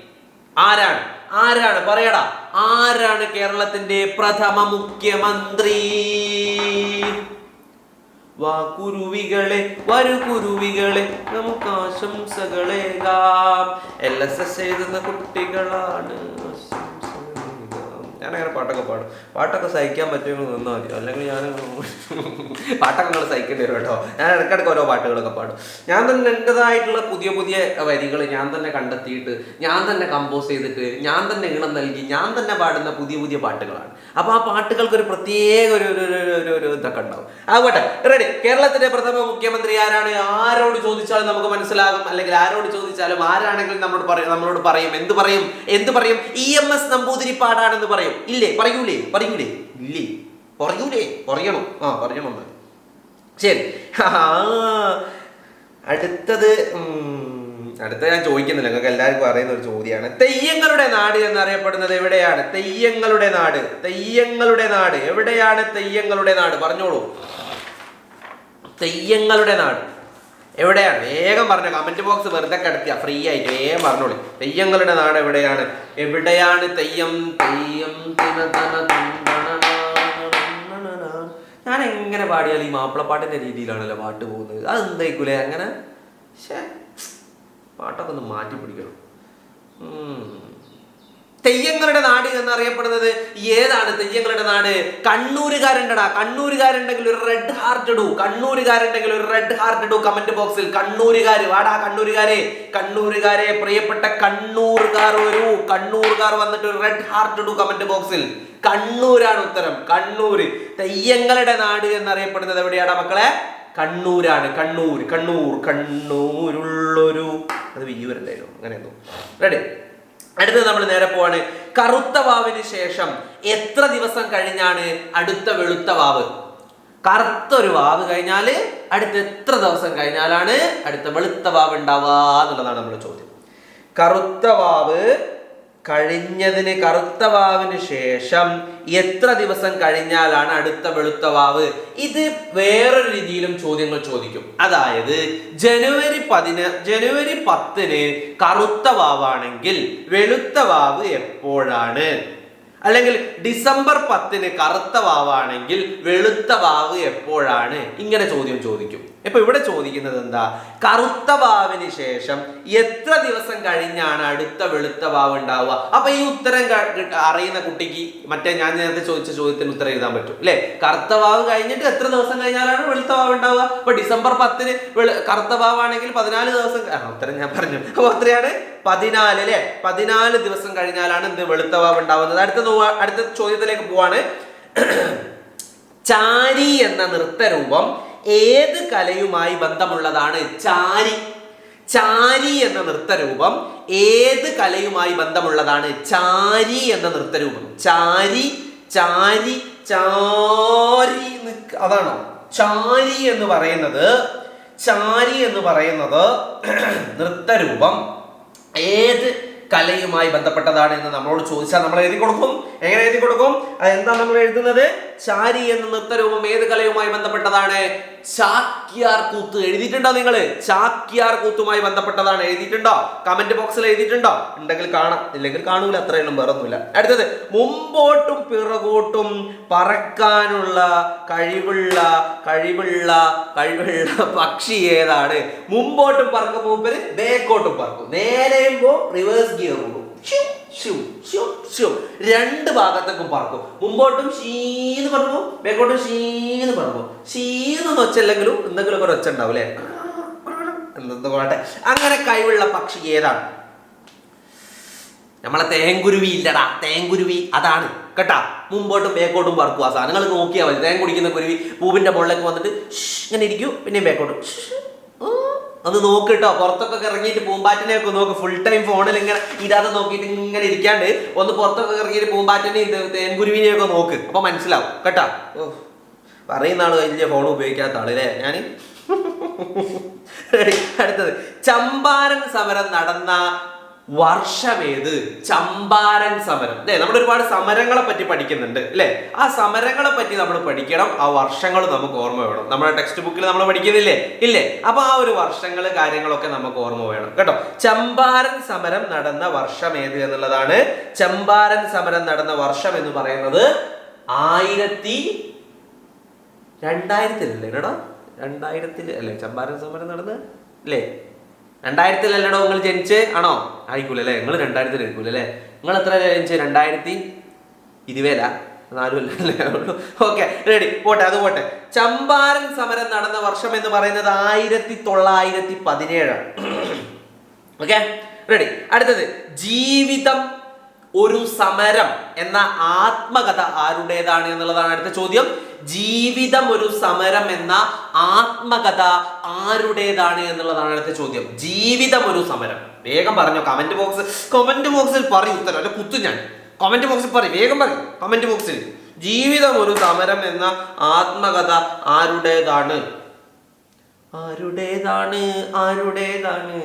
ആരാണ്? ആരാണ്? പറയടാ. ആരാണ് കേരളത്തിന്റെ പ്രഥമ മുഖ്യമന്ത്രി? വാ കുരുവികളെ വരു കുരുവികളെ നമുക്ക് ആശംസകളേകാം എൽ എസ് എസ് എഴുതുന്ന കുട്ടികളാണ്. ഞാനങ്ങനെ പാട്ടൊക്കെ പാടും. പാട്ടൊക്കെ സഹിക്കാൻ പറ്റുമെങ്കിൽ നിന്നാൽ മതി. അല്ലെങ്കിൽ ഞാൻ പാട്ടൊക്കെ നിങ്ങൾ സഹിക്കേണ്ടി വരും കേട്ടോ. ഞാൻ ഇടയ്ക്കിടയ്ക്ക് ഓരോ പാട്ടുകളൊക്കെ പാടും. ഞാൻ തന്നെ എന്റെതായിട്ടുള്ള പുതിയ പുതിയ വരികൾ ഞാൻ തന്നെ കണ്ടെത്തിയിട്ട് ഞാൻ തന്നെ കമ്പോസ് ചെയ്തിട്ട് ഞാൻ തന്നെ ഈണം നൽകി ഞാൻ തന്നെ പാടുന്ന പുതിയ പുതിയ പാട്ടുകളാണ്. അപ്പോൾ ആ പാട്ടുകൾക്ക് ഒരു പ്രത്യേക ഒരു ഒരു ഒരു- ഇതൊക്കെ ഉണ്ടാവും. ആകട്ടെ റെഡി കേരളത്തിന്റെ പ്രഥമ മുഖ്യമന്ത്രി ആരാണ്? ആരോട് ചോദിച്ചാലും നമുക്ക് മനസ്സിലാകും. അല്ലെങ്കിൽ ആരോട് ചോദിച്ചാലും ആരാണെങ്കിലും നമ്മളോട് പറയും നമ്മളോട് പറയും. എന്ത് പറയും? എന്ത് പറയും? ഇ എം എസ് നമ്പൂതിരിപ്പാടാണെന്ന് പറയും. ഇല്ലേ? പറയൂലേ? പറയൂലേ? ഇല്ലേ? പറയൂലേ? പറയണം. ആ പറയണം എന്നാൽ ശരി. [laughs] അടുത്തത് അടുത്ത ഞാൻ ചോദിക്കുന്നില്ല. നിങ്ങൾക്ക് എല്ലാവർക്കും അറിയുന്ന ഒരു ചോദ്യമാണ്. തെയ്യങ്ങളുടെ നാട് എന്നറിയപ്പെടുന്നത് എവിടെയാണ്? തെയ്യങ്ങളുടെ നാട്. തെയ്യങ്ങളുടെ നാട്. എവിടെയാണ് തെയ്യങ്ങളുടെ നാട്? പറഞ്ഞോളൂ. തെയ്യങ്ങളുടെ നാട്. എവിടെയാണ്? വേഗം പറഞ്ഞു. കമന്റ് ബോക്സ് വെറുതെ കിടത്തിയ. ഫ്രീ ആയിട്ട് വേഗം പറഞ്ഞോളൂ. തെയ്യങ്ങളുടെ നാട് എവിടെയാണ്? എവിടെയാണ് തെയ്യം? തെയ്യം. ഞാൻ എങ്ങനെ പാടിയാൽ ഈ മാപ്പിളപ്പാട്ടിന്റെ രീതിയിലാണല്ലോ പാട്ട് പോകുന്നത്. അത് എന്തായിക്കൂലേ? അങ്ങനെ? പാട്ടൊക്കെ ഒന്ന് മാറ്റി പിടിക്കണം. തെയ്യങ്ങളുടെ നാട് എന്നറിയപ്പെടുന്നത് ഏതാണ് തെയ്യങ്ങളുടെ നാട്? കണ്ണൂരുകാരുണ്ടടാ കണ്ണൂരുകാരുണ്ടെങ്കിൽ ഒരു റെഡ് ഹാർട്ട് ഇടൂ. കണ്ണൂരുകാരുണ്ടെങ്കിൽ ഒരു റെഡ് ഹാർട്ട് ഇടൂ കമന്റ് ബോക്സിൽ കണ്ണൂരുകാർ വാടാ കണ്ണൂരുകാരെ. കണ്ണൂരുകാരെ പ്രിയപ്പെട്ട കണ്ണൂർകാർ വരൂ. കണ്ണൂർകാർ വന്നിട്ട് ഒരു റെഡ് ഹാർട്ട് ഇടൂ കമന്റ് ബോക്സിൽ കണ്ണൂരാണ് ഉത്തരം. കണ്ണൂർ തെയ്യങ്ങളുടെ നാട് എന്നറിയപ്പെടുന്നത് എവിടെയാടാ മക്കളെ? കണ്ണൂരാണ്. കണ്ണൂർ കണ്ണൂർ. കണ്ണൂരുള്ളൊരു അത് വിയ്യൂരുണ്ടായിരുന്നു അങ്ങനെ റെഡി അടുത്തത് നമ്മൾ നേരെ പോവാണ്. കറുത്ത വാവിന് ശേഷം എത്ര ദിവസം കഴിഞ്ഞാണ് അടുത്ത വെളുത്ത വാവ്? കറുത്ത ഒരു വാവ് കഴിഞ്ഞാൽ അടുത്ത എത്ര ദിവസം കഴിഞ്ഞാലാണ് അടുത്ത വെളുത്ത വാവ് ഉണ്ടാവുക എന്നുള്ളതാണ് നമ്മുടെ ചോദ്യം. കറുത്ത വാവ് കഴിഞ്ഞതിന് കറുത്ത വാവിന് ശേഷം എത്ര ദിവസം കഴിഞ്ഞാലാണ് അടുത്ത വെളുത്ത വാവ്? ഇത് വേറൊരു രീതിയിലും ചോദ്യങ്ങൾ ചോദിക്കും. അതായത് ജനുവരി പതിന ജനുവരി പത്തിന് കറുത്ത വാവാണെങ്കിൽ വെളുത്ത വാവ് എപ്പോഴാണ്? അല്ലെങ്കിൽ ഡിസംബർ പത്തിന് കറുത്ത വാവാണെങ്കിൽ വെളുത്ത വാവ് എപ്പോഴാണ്? ഇങ്ങനെ ചോദ്യം ചോദിക്കും. ഇപ്പൊ ഇവിടെ ചോദിക്കുന്നത് എന്താ? കറുത്ത വാവിന് ശേഷം എത്ര ദിവസം കഴിഞ്ഞാണ് അടുത്ത വെളുത്ത വാവ് ഉണ്ടാവുക? അപ്പൊ ഈ ഉത്തരം അറിയുന്ന കുട്ടിക്ക് മറ്റേ ഞാൻ നേരത്തെ ചോദിച്ച ചോദ്യത്തിന് ഉത്തരം എഴുതാൻ പറ്റും അല്ലെ? കറുത്ത വാവ് കഴിഞ്ഞിട്ട് എത്ര ദിവസം കഴിഞ്ഞാലാണ് വെളുത്ത വാവ് ഉണ്ടാവുക? അപ്പൊ ഡിസംബർ പത്തിന് കറുത്ത വാവാണെങ്കിൽ പതിനാല് ദിവസം ഉത്തരം ഞാൻ പറഞ്ഞു. അപ്പൊ എത്രയാണ് പതിനാല് അല്ലെ പതിനാല് ദിവസം കഴിഞ്ഞാലാണ് എന്ത് വെളുത്ത വാവ് ഉണ്ടാവുന്നത്. അടുത്ത അടുത്ത ചോദ്യത്തിലേക്ക് പോവാണ്. ചാരി എന്ന നൃത്തരൂപം ഏത് കലയുമായി ബന്ധമുള്ളതാണ്? ചാരി. ചാരി എന്ന നൃത്തരൂപം ഏത് കലയുമായി ബന്ധമുള്ളതാണ്? ചാരി എന്ന നൃത്തരൂപം. ചാരി ചാരി ചാരി അതാണോ? ചാരി എന്ന് പറയുന്നത് ചാരി എന്ന് പറയുന്നത് നൃത്തരൂപം ഏത് കലയുമായി ബന്ധപ്പെട്ടതാണ് എന്ന് നമ്മളോട് ചോദിച്ചാൽ നമ്മൾ എഴുതി കൊടുക്കും. എങ്ങനെ എഴുതി കൊടുക്കും? എന്താ നമ്മൾ എഴുതുന്നത്? ചാരി എന്ന നൃത്തരൂപം ഏത് കലയുമായി ബന്ധപ്പെട്ടതാണ്? ചാക്യാർ കൂത്ത്. എഴുതിയിട്ടുണ്ടോ നിങ്ങൾ ചാക്യാർ കൂത്തുമായി ബന്ധപ്പെട്ടതാണ്. എഴുതിയിട്ടുണ്ടോ? കമന്റ് ബോക്സിൽ എഴുതിയിട്ടുണ്ടോ? ഉണ്ടെങ്കിൽ കാണാം. ഇല്ലെങ്കിൽ കാണൂല. അത്രയൊന്നും വേറൊന്നുമില്ല. അടുത്തത് മുമ്പോട്ടും പിറകോട്ടും പറക്കാനുള്ള കഴിവുള്ള കഴിവുള്ള കഴിവുള്ള പക്ഷി ഏതാണ്? മുമ്പോട്ടും പറക്കും. മൂപ്പര് ബേക്കോട്ടും പറക്കും. നേരെയുമ്പോ റിവേഴ്സ് ഗിയർ ഷ്യൂ ഷ്യൂ ഷ്യൂ ഷും. രണ്ട് ഭാഗത്തേക്കും പറക്കും. മുമ്പോട്ടും ഷീന്ന് പറക്കും ബാക്കോട്ടും ഷീന്ന് പറക്കും ഷീന്ന് ഒച്ചല്ലെങ്കിലും എന്തെങ്കിലും ഒരു ഒച്ച ഉണ്ടാവും അല്ലേ? അങ്ങനെ കഴിവുള്ള പക്ഷി ഏതാണ്? നമ്മളെ തേങ്കുരുവി ഇല്ലടാ. തേങ്കുരുവി അതാണ്. കേട്ടാ? മുമ്പോട്ടും ബേക്കോട്ടും പറക്കും ആ സാധനങ്ങൾ നോക്കിയാൽ മതി. തേൻ കുടിക്കുന്ന കുരുവി പൂവിന്റെ മുകളിലേക്ക് വന്നിട്ട് ഇങ്ങനെ ഇരിക്കും പിന്നെയും ബേക്കോട്ടും. ഒന്ന് നോക്ക് കേട്ടോ പുറത്തൊക്കെ ഇറങ്ങിയിട്ട് പൂമ്പാറ്റനെ ഒക്കെ നോക്ക് ഫുൾ ടൈം ഫോണിൽ ഇങ്ങനെ ഇടാതെ നോക്കിയിട്ട് ഇങ്ങനെ ഇരിക്കാണ്ട് ഒന്ന് പുറത്തൊക്കെ ഇറങ്ങിയിട്ട് പൂമ്പാറ്റനെയും ഇത് തേൻകുരുവിനെ ഒക്കെ നോക്ക്. അപ്പൊ മനസ്സിലാവും കേട്ടോ? പറയുന്ന ആൾ വലിയ ഫോൺ ഉപയോഗിക്കാത്ത ആൾ അല്ലേ ഞാൻ [laughs] അടുത്തത്. ചമ്പാരൻ സമരം നടന്ന വർഷമേത്? ചമ്പാരൻ സമരം. അല്ലേ? നമ്മൾ ഒരുപാട് സമരങ്ങളെ പറ്റി പഠിക്കുന്നുണ്ട് അല്ലേ? ആ സമരങ്ങളെ പറ്റി നമ്മൾ പഠിക്കണം. ആ വർഷങ്ങൾ നമുക്ക് ഓർമ്മ വേണം. നമ്മുടെ ടെക്സ്റ്റ് ബുക്കിൽ നമ്മൾ പഠിക്കുന്നില്ലേ? ഇല്ലേ? അപ്പൊ ആ ഒരു വർഷങ്ങൾ കാര്യങ്ങളൊക്കെ നമുക്ക് ഓർമ്മ വേണം. കേട്ടോ? ചമ്പാരൻ സമരം നടന്ന വർഷം ഏത് എന്നുള്ളതാണ്. ചമ്പാരൻ സമരം നടന്ന വർഷം എന്ന് പറയുന്നത് ആയിരത്തി രണ്ടായിരത്തിലല്ലേ? കേട്ടോ രണ്ടായിരത്തിൽ അല്ലേ? ചമ്പാരൻ സമരം നടന്ന് അല്ലേ? രണ്ടായിരത്തിലല്ലടോ നിങ്ങൾ ജനിച്ച്? ആണോ? ആയിക്കൂല അല്ലേ നിങ്ങൾ രണ്ടായിരത്തിൽ ആയിരിക്കൂല അല്ലേ നിങ്ങൾ എത്ര ജനിച്ച്? രണ്ടായിരത്തി നാലുമല്ലേ ഓക്കെ റെഡി പോട്ടെ അത് പോട്ടെ. ചമ്പാരൻ സമരം നടന്ന വർഷം എന്ന് പറയുന്നത് ആയിരത്തി തൊള്ളായിരത്തി പതിനേഴാണ്. [clears throat] ഓക്കെ റെഡി അടുത്തത് ജീവിതം ഒരു സമരം എന്ന ആത്മകഥ ആരുടേതാണ് എന്നുള്ളതാണ് അടുത്ത ചോദ്യം. ജീവിതം ഒരു സമരം എന്ന ആത്മകഥ ആരുടേതാണ് എന്നുള്ളതാണ് അടുത്ത ചോദ്യം. ജീവിതം ഒരു സമരം. വേഗം പറഞ്ഞോ കമന്റ് ബോക്സ് കമന്റ് ബോക്സിൽ പറയും ഉത്തരം. അല്ല കുത്തു ഞാൻ. കമന്റ് ബോക്സിൽ പറയും വേഗം പറയും കമന്റ് ബോക്സിൽ ജീവിതം ഒരു സമരം എന്ന ആത്മകഥ ആരുടേതാണ്? ആരുടേതാണ് ആരുടേതാണ്?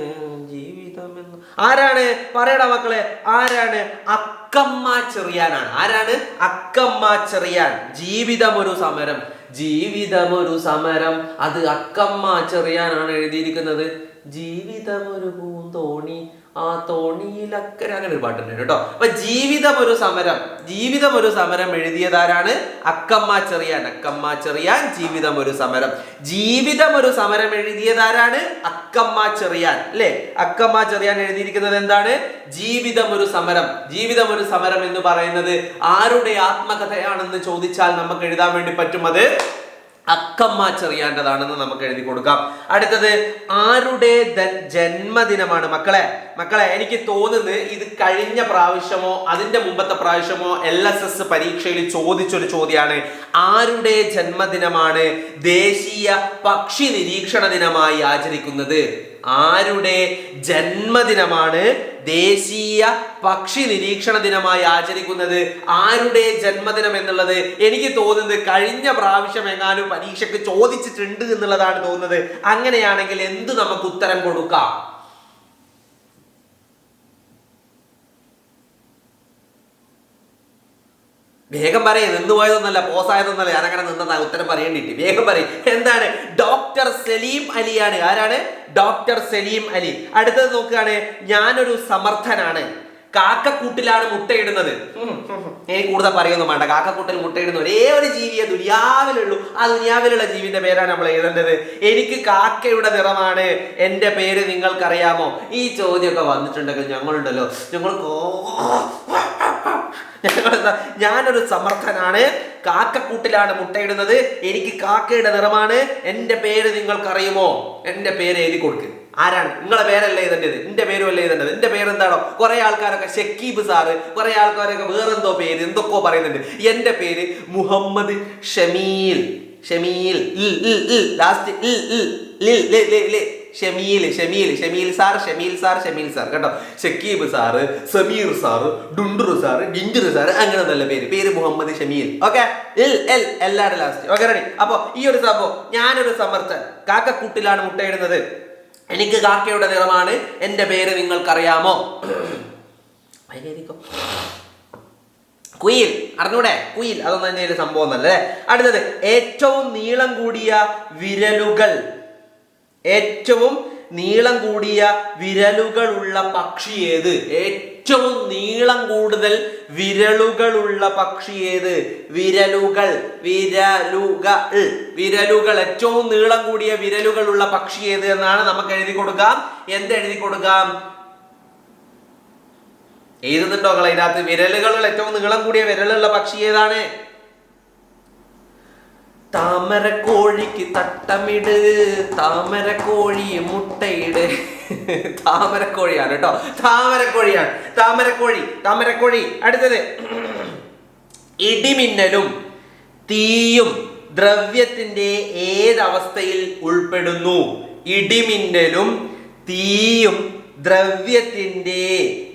ആരാണ്? പറയടാ മക്കളെ ആരാണ്? അക്കമ്മ ചെറിയാനാണ്. ആരാണ്? അക്കമ്മ ചെറിയാൻ. ജീവിതം ഒരു സമരം. ജീവിതം ഒരു സമരം. അത് അക്കമ്മ ചെറിയാനാണ് എഴുതിയിരിക്കുന്നത്. ജീവിതം ഒരു പൂന്തോണി. ആ തോണിയിലക്കര അങ്ങനെ ഒരു പാട്ടുണ്ട് കേട്ടോ. അപ്പൊ ജീവിതം ഒരു സമരം ജീവിതം ഒരു സമരം എഴുതിയതാരാണ്? അക്കമ്മ ചെറിയാൻ അക്കമ്മ ചെറിയാൻ ജീവിതം ഒരു സമരം. ജീവിതം ഒരു സമരം എഴുതിയതാരാണ്? അക്കമ്മ ചെറിയാൻ അല്ലെ? അക്കമ്മ ചെറിയാൻ എഴുതിയിരിക്കുന്നത് എന്താണ്? ജീവിതം ഒരു സമരം. ജീവിതം ഒരു സമരം എന്ന് പറയുന്നത് ആരുടെ ആത്മകഥയാണെന്ന് ചോദിച്ചാൽ നമുക്ക് എഴുതാൻ വേണ്ടി പറ്റും അത് അക്കമ്മ ചെറിയാണ്ടതാണെന്ന് നമുക്ക് എഴുതി കൊടുക്കാം. അടുത്തത് ആരുടെ ജന്മദിനമാണ്? മക്കളെ മക്കളെ എനിക്ക് തോന്നുന്നത് ഇത് കഴിഞ്ഞ പ്രാവശ്യമോ അതിന്റെ മുമ്പത്തെ പ്രാവശ്യമോ എൽ എസ് എസ് പരീക്ഷയിൽ ചോദിച്ചൊരു ചോദ്യമാണ്. ആരുടെ ജന്മദിനമാണ് ദേശീയ പക്ഷി നിരീക്ഷണ ദിനമായി ആചരിക്കുന്നത്? ആരുടെ ജന്മദിനമാണ്? ദേശീയ പക്ഷി നിരീക്ഷണ ദിനമായി ആചരിക്കുന്നത് ആരുടെ ജന്മദിനം എന്നുള്ളത് എനിക്ക് തോന്നുന്നത് കഴിഞ്ഞ പ്രാവശ്യം എങ്ങാനും പരീക്ഷയ്ക്ക് ചോദിച്ചിട്ടുണ്ട് എന്നുള്ളതാണ് തോന്നുന്നത്. അങ്ങനെയാണെങ്കിൽ എന്ത് നമുക്ക് ഉത്തരം കൊടുക്കാം? വേഗം പറയേ നിന്ന് പോയതൊന്നല്ല പോസായതൊന്നല്ല ഞാനങ്ങനെ നിന്നതാ ഉത്തരം പറയേണ്ടിട്ട്. വേഗം പറയും. എന്താണ്? ഡോക്ടർ സലീം അലിയാണ് ആരാണ്? ഡോക്ടർ സലീം അലി. അടുത്തത് നോക്കുകയാണ് ഞാനൊരു സമർത്ഥനാണ്. കാക്കക്കൂട്ടിലാണ് മുട്ടയിടുന്നത്. എനിക്ക് കൂടുതൽ പറയൊന്നും വേണ്ട. കാക്കക്കൂട്ടിൽ മുട്ടയിടുന്ന ഒരേ ഒരു ജീവിയെ ദുനിയാവിലുള്ളൂ. ആ ദുനിയാവിലുള്ള ജീവിന്റെ പേരാണ് നമ്മൾ എഴുതേണ്ടത്. എനിക്ക് കാക്കയുടെ നിറമാണ്. എന്റെ പേര് നിങ്ങൾക്കറിയാമോ? ഈ ചോദ്യമൊക്കെ വന്നിട്ടുണ്ടെങ്കിൽ ഞങ്ങളുണ്ടല്ലോ. ഞങ്ങൾ ഞാനൊരു സമർത്ഥനാണ്. കാക്കക്കൂട്ടിലാണ് മുട്ടയിടുന്നത്. എനിക്ക് കാക്കയുടെ നിറമാണ്. എന്റെ പേര് നിങ്ങൾക്കറിയുമോ? എന്റെ പേര് എഴുതി കൊടുക്ക്. ആരാണ്? നിങ്ങളെ പേരല്ലേ എഴുതേണ്ടത്? എന്റെ പേരും അല്ല എഴുതേണ്ടത്? എന്റെ പേരെന്താണോ? കുറെ ആൾക്കാരൊക്കെ ഷക്കീബ് സാറ് കുറെ ആൾക്കാരൊക്കെ വേറെന്തോ പേര് എന്തൊക്കെയോ പറയുന്നുണ്ട്. എന്റെ പേര് Muhammad Shameel. Shameel. Last Shameel Shameel Shameel sir Shameel sir Shameel sir കേട്ടോ? ഷക്കീബ് സാറ് സമീർ സാറ് ഡുണ്ടുറു സാറ് ഡിഞ്ചുറു സാറ് അങ്ങനെ നല്ല പേര്. പേര് Muhammad Shameel. Okay? L L എല്ലാവരുടെ ലാസ്റ്റ് ഓക്കെ റെഡി അപ്പൊ ഈ ഒരു സംഭവം ഞാനൊരു സമർത്ഥൻ കാക്കക്കൂട്ടിലാണ് മുട്ടയിടുന്നത്. എനിക്ക് കാക്കയുടെ നിറമാണ്. എന്റെ പേര് നിങ്ങൾക്കറിയാമോ? കുയിൽ അറിഞ്ഞൂടെ? കുയിൽ അതൊന്നും തന്നെ ഒരു സംഭവം അല്ലേ അടുത്തത് ഏറ്റവും നീളം കൂടിയ വിരലുകൾ. ഏറ്റവും നീളം കൂടിയ വിരലുകളുള്ള പക്ഷി ഏത്? ഏറ്റവും നീളം കൂടുതൽ വിരലുകളുള്ള പക്ഷി ഏത്? വിരലുകൾ വിരലുകൾ. വിരലുകൾ ഏറ്റവും നീളം കൂടിയ വിരലുകളുള്ള പക്ഷി ഏത് എന്നാണ് നമുക്ക് എഴുതി കൊടുക്കാം. എന്ത് എഴുതി കൊടുക്കാം? എഴുതുന്നുണ്ടോ നിങ്ങൾ? അതിനകത്ത് വിരലുകളുള്ള ഏറ്റവും നീളം കൂടിയ വിരലുള്ള പക്ഷി ഏതാണ്? താമരക്കോഴിക്ക് തട്ടമിട് താമര കോഴി മുട്ടയിട്. താമരക്കോഴിയാണ് കേട്ടോ. താമരക്കോഴിയാണ് താമരക്കോഴി താമരക്കോഴി അടുത്തത്. ഇടിമിന്നലും തീയും ദ്രവ്യത്തിന്റെ ഏതവസ്ഥയിൽ ഉൾപ്പെടുന്നു? ഇടിമിന്നലും തീയും ദ്രവ്യത്തിന്റെ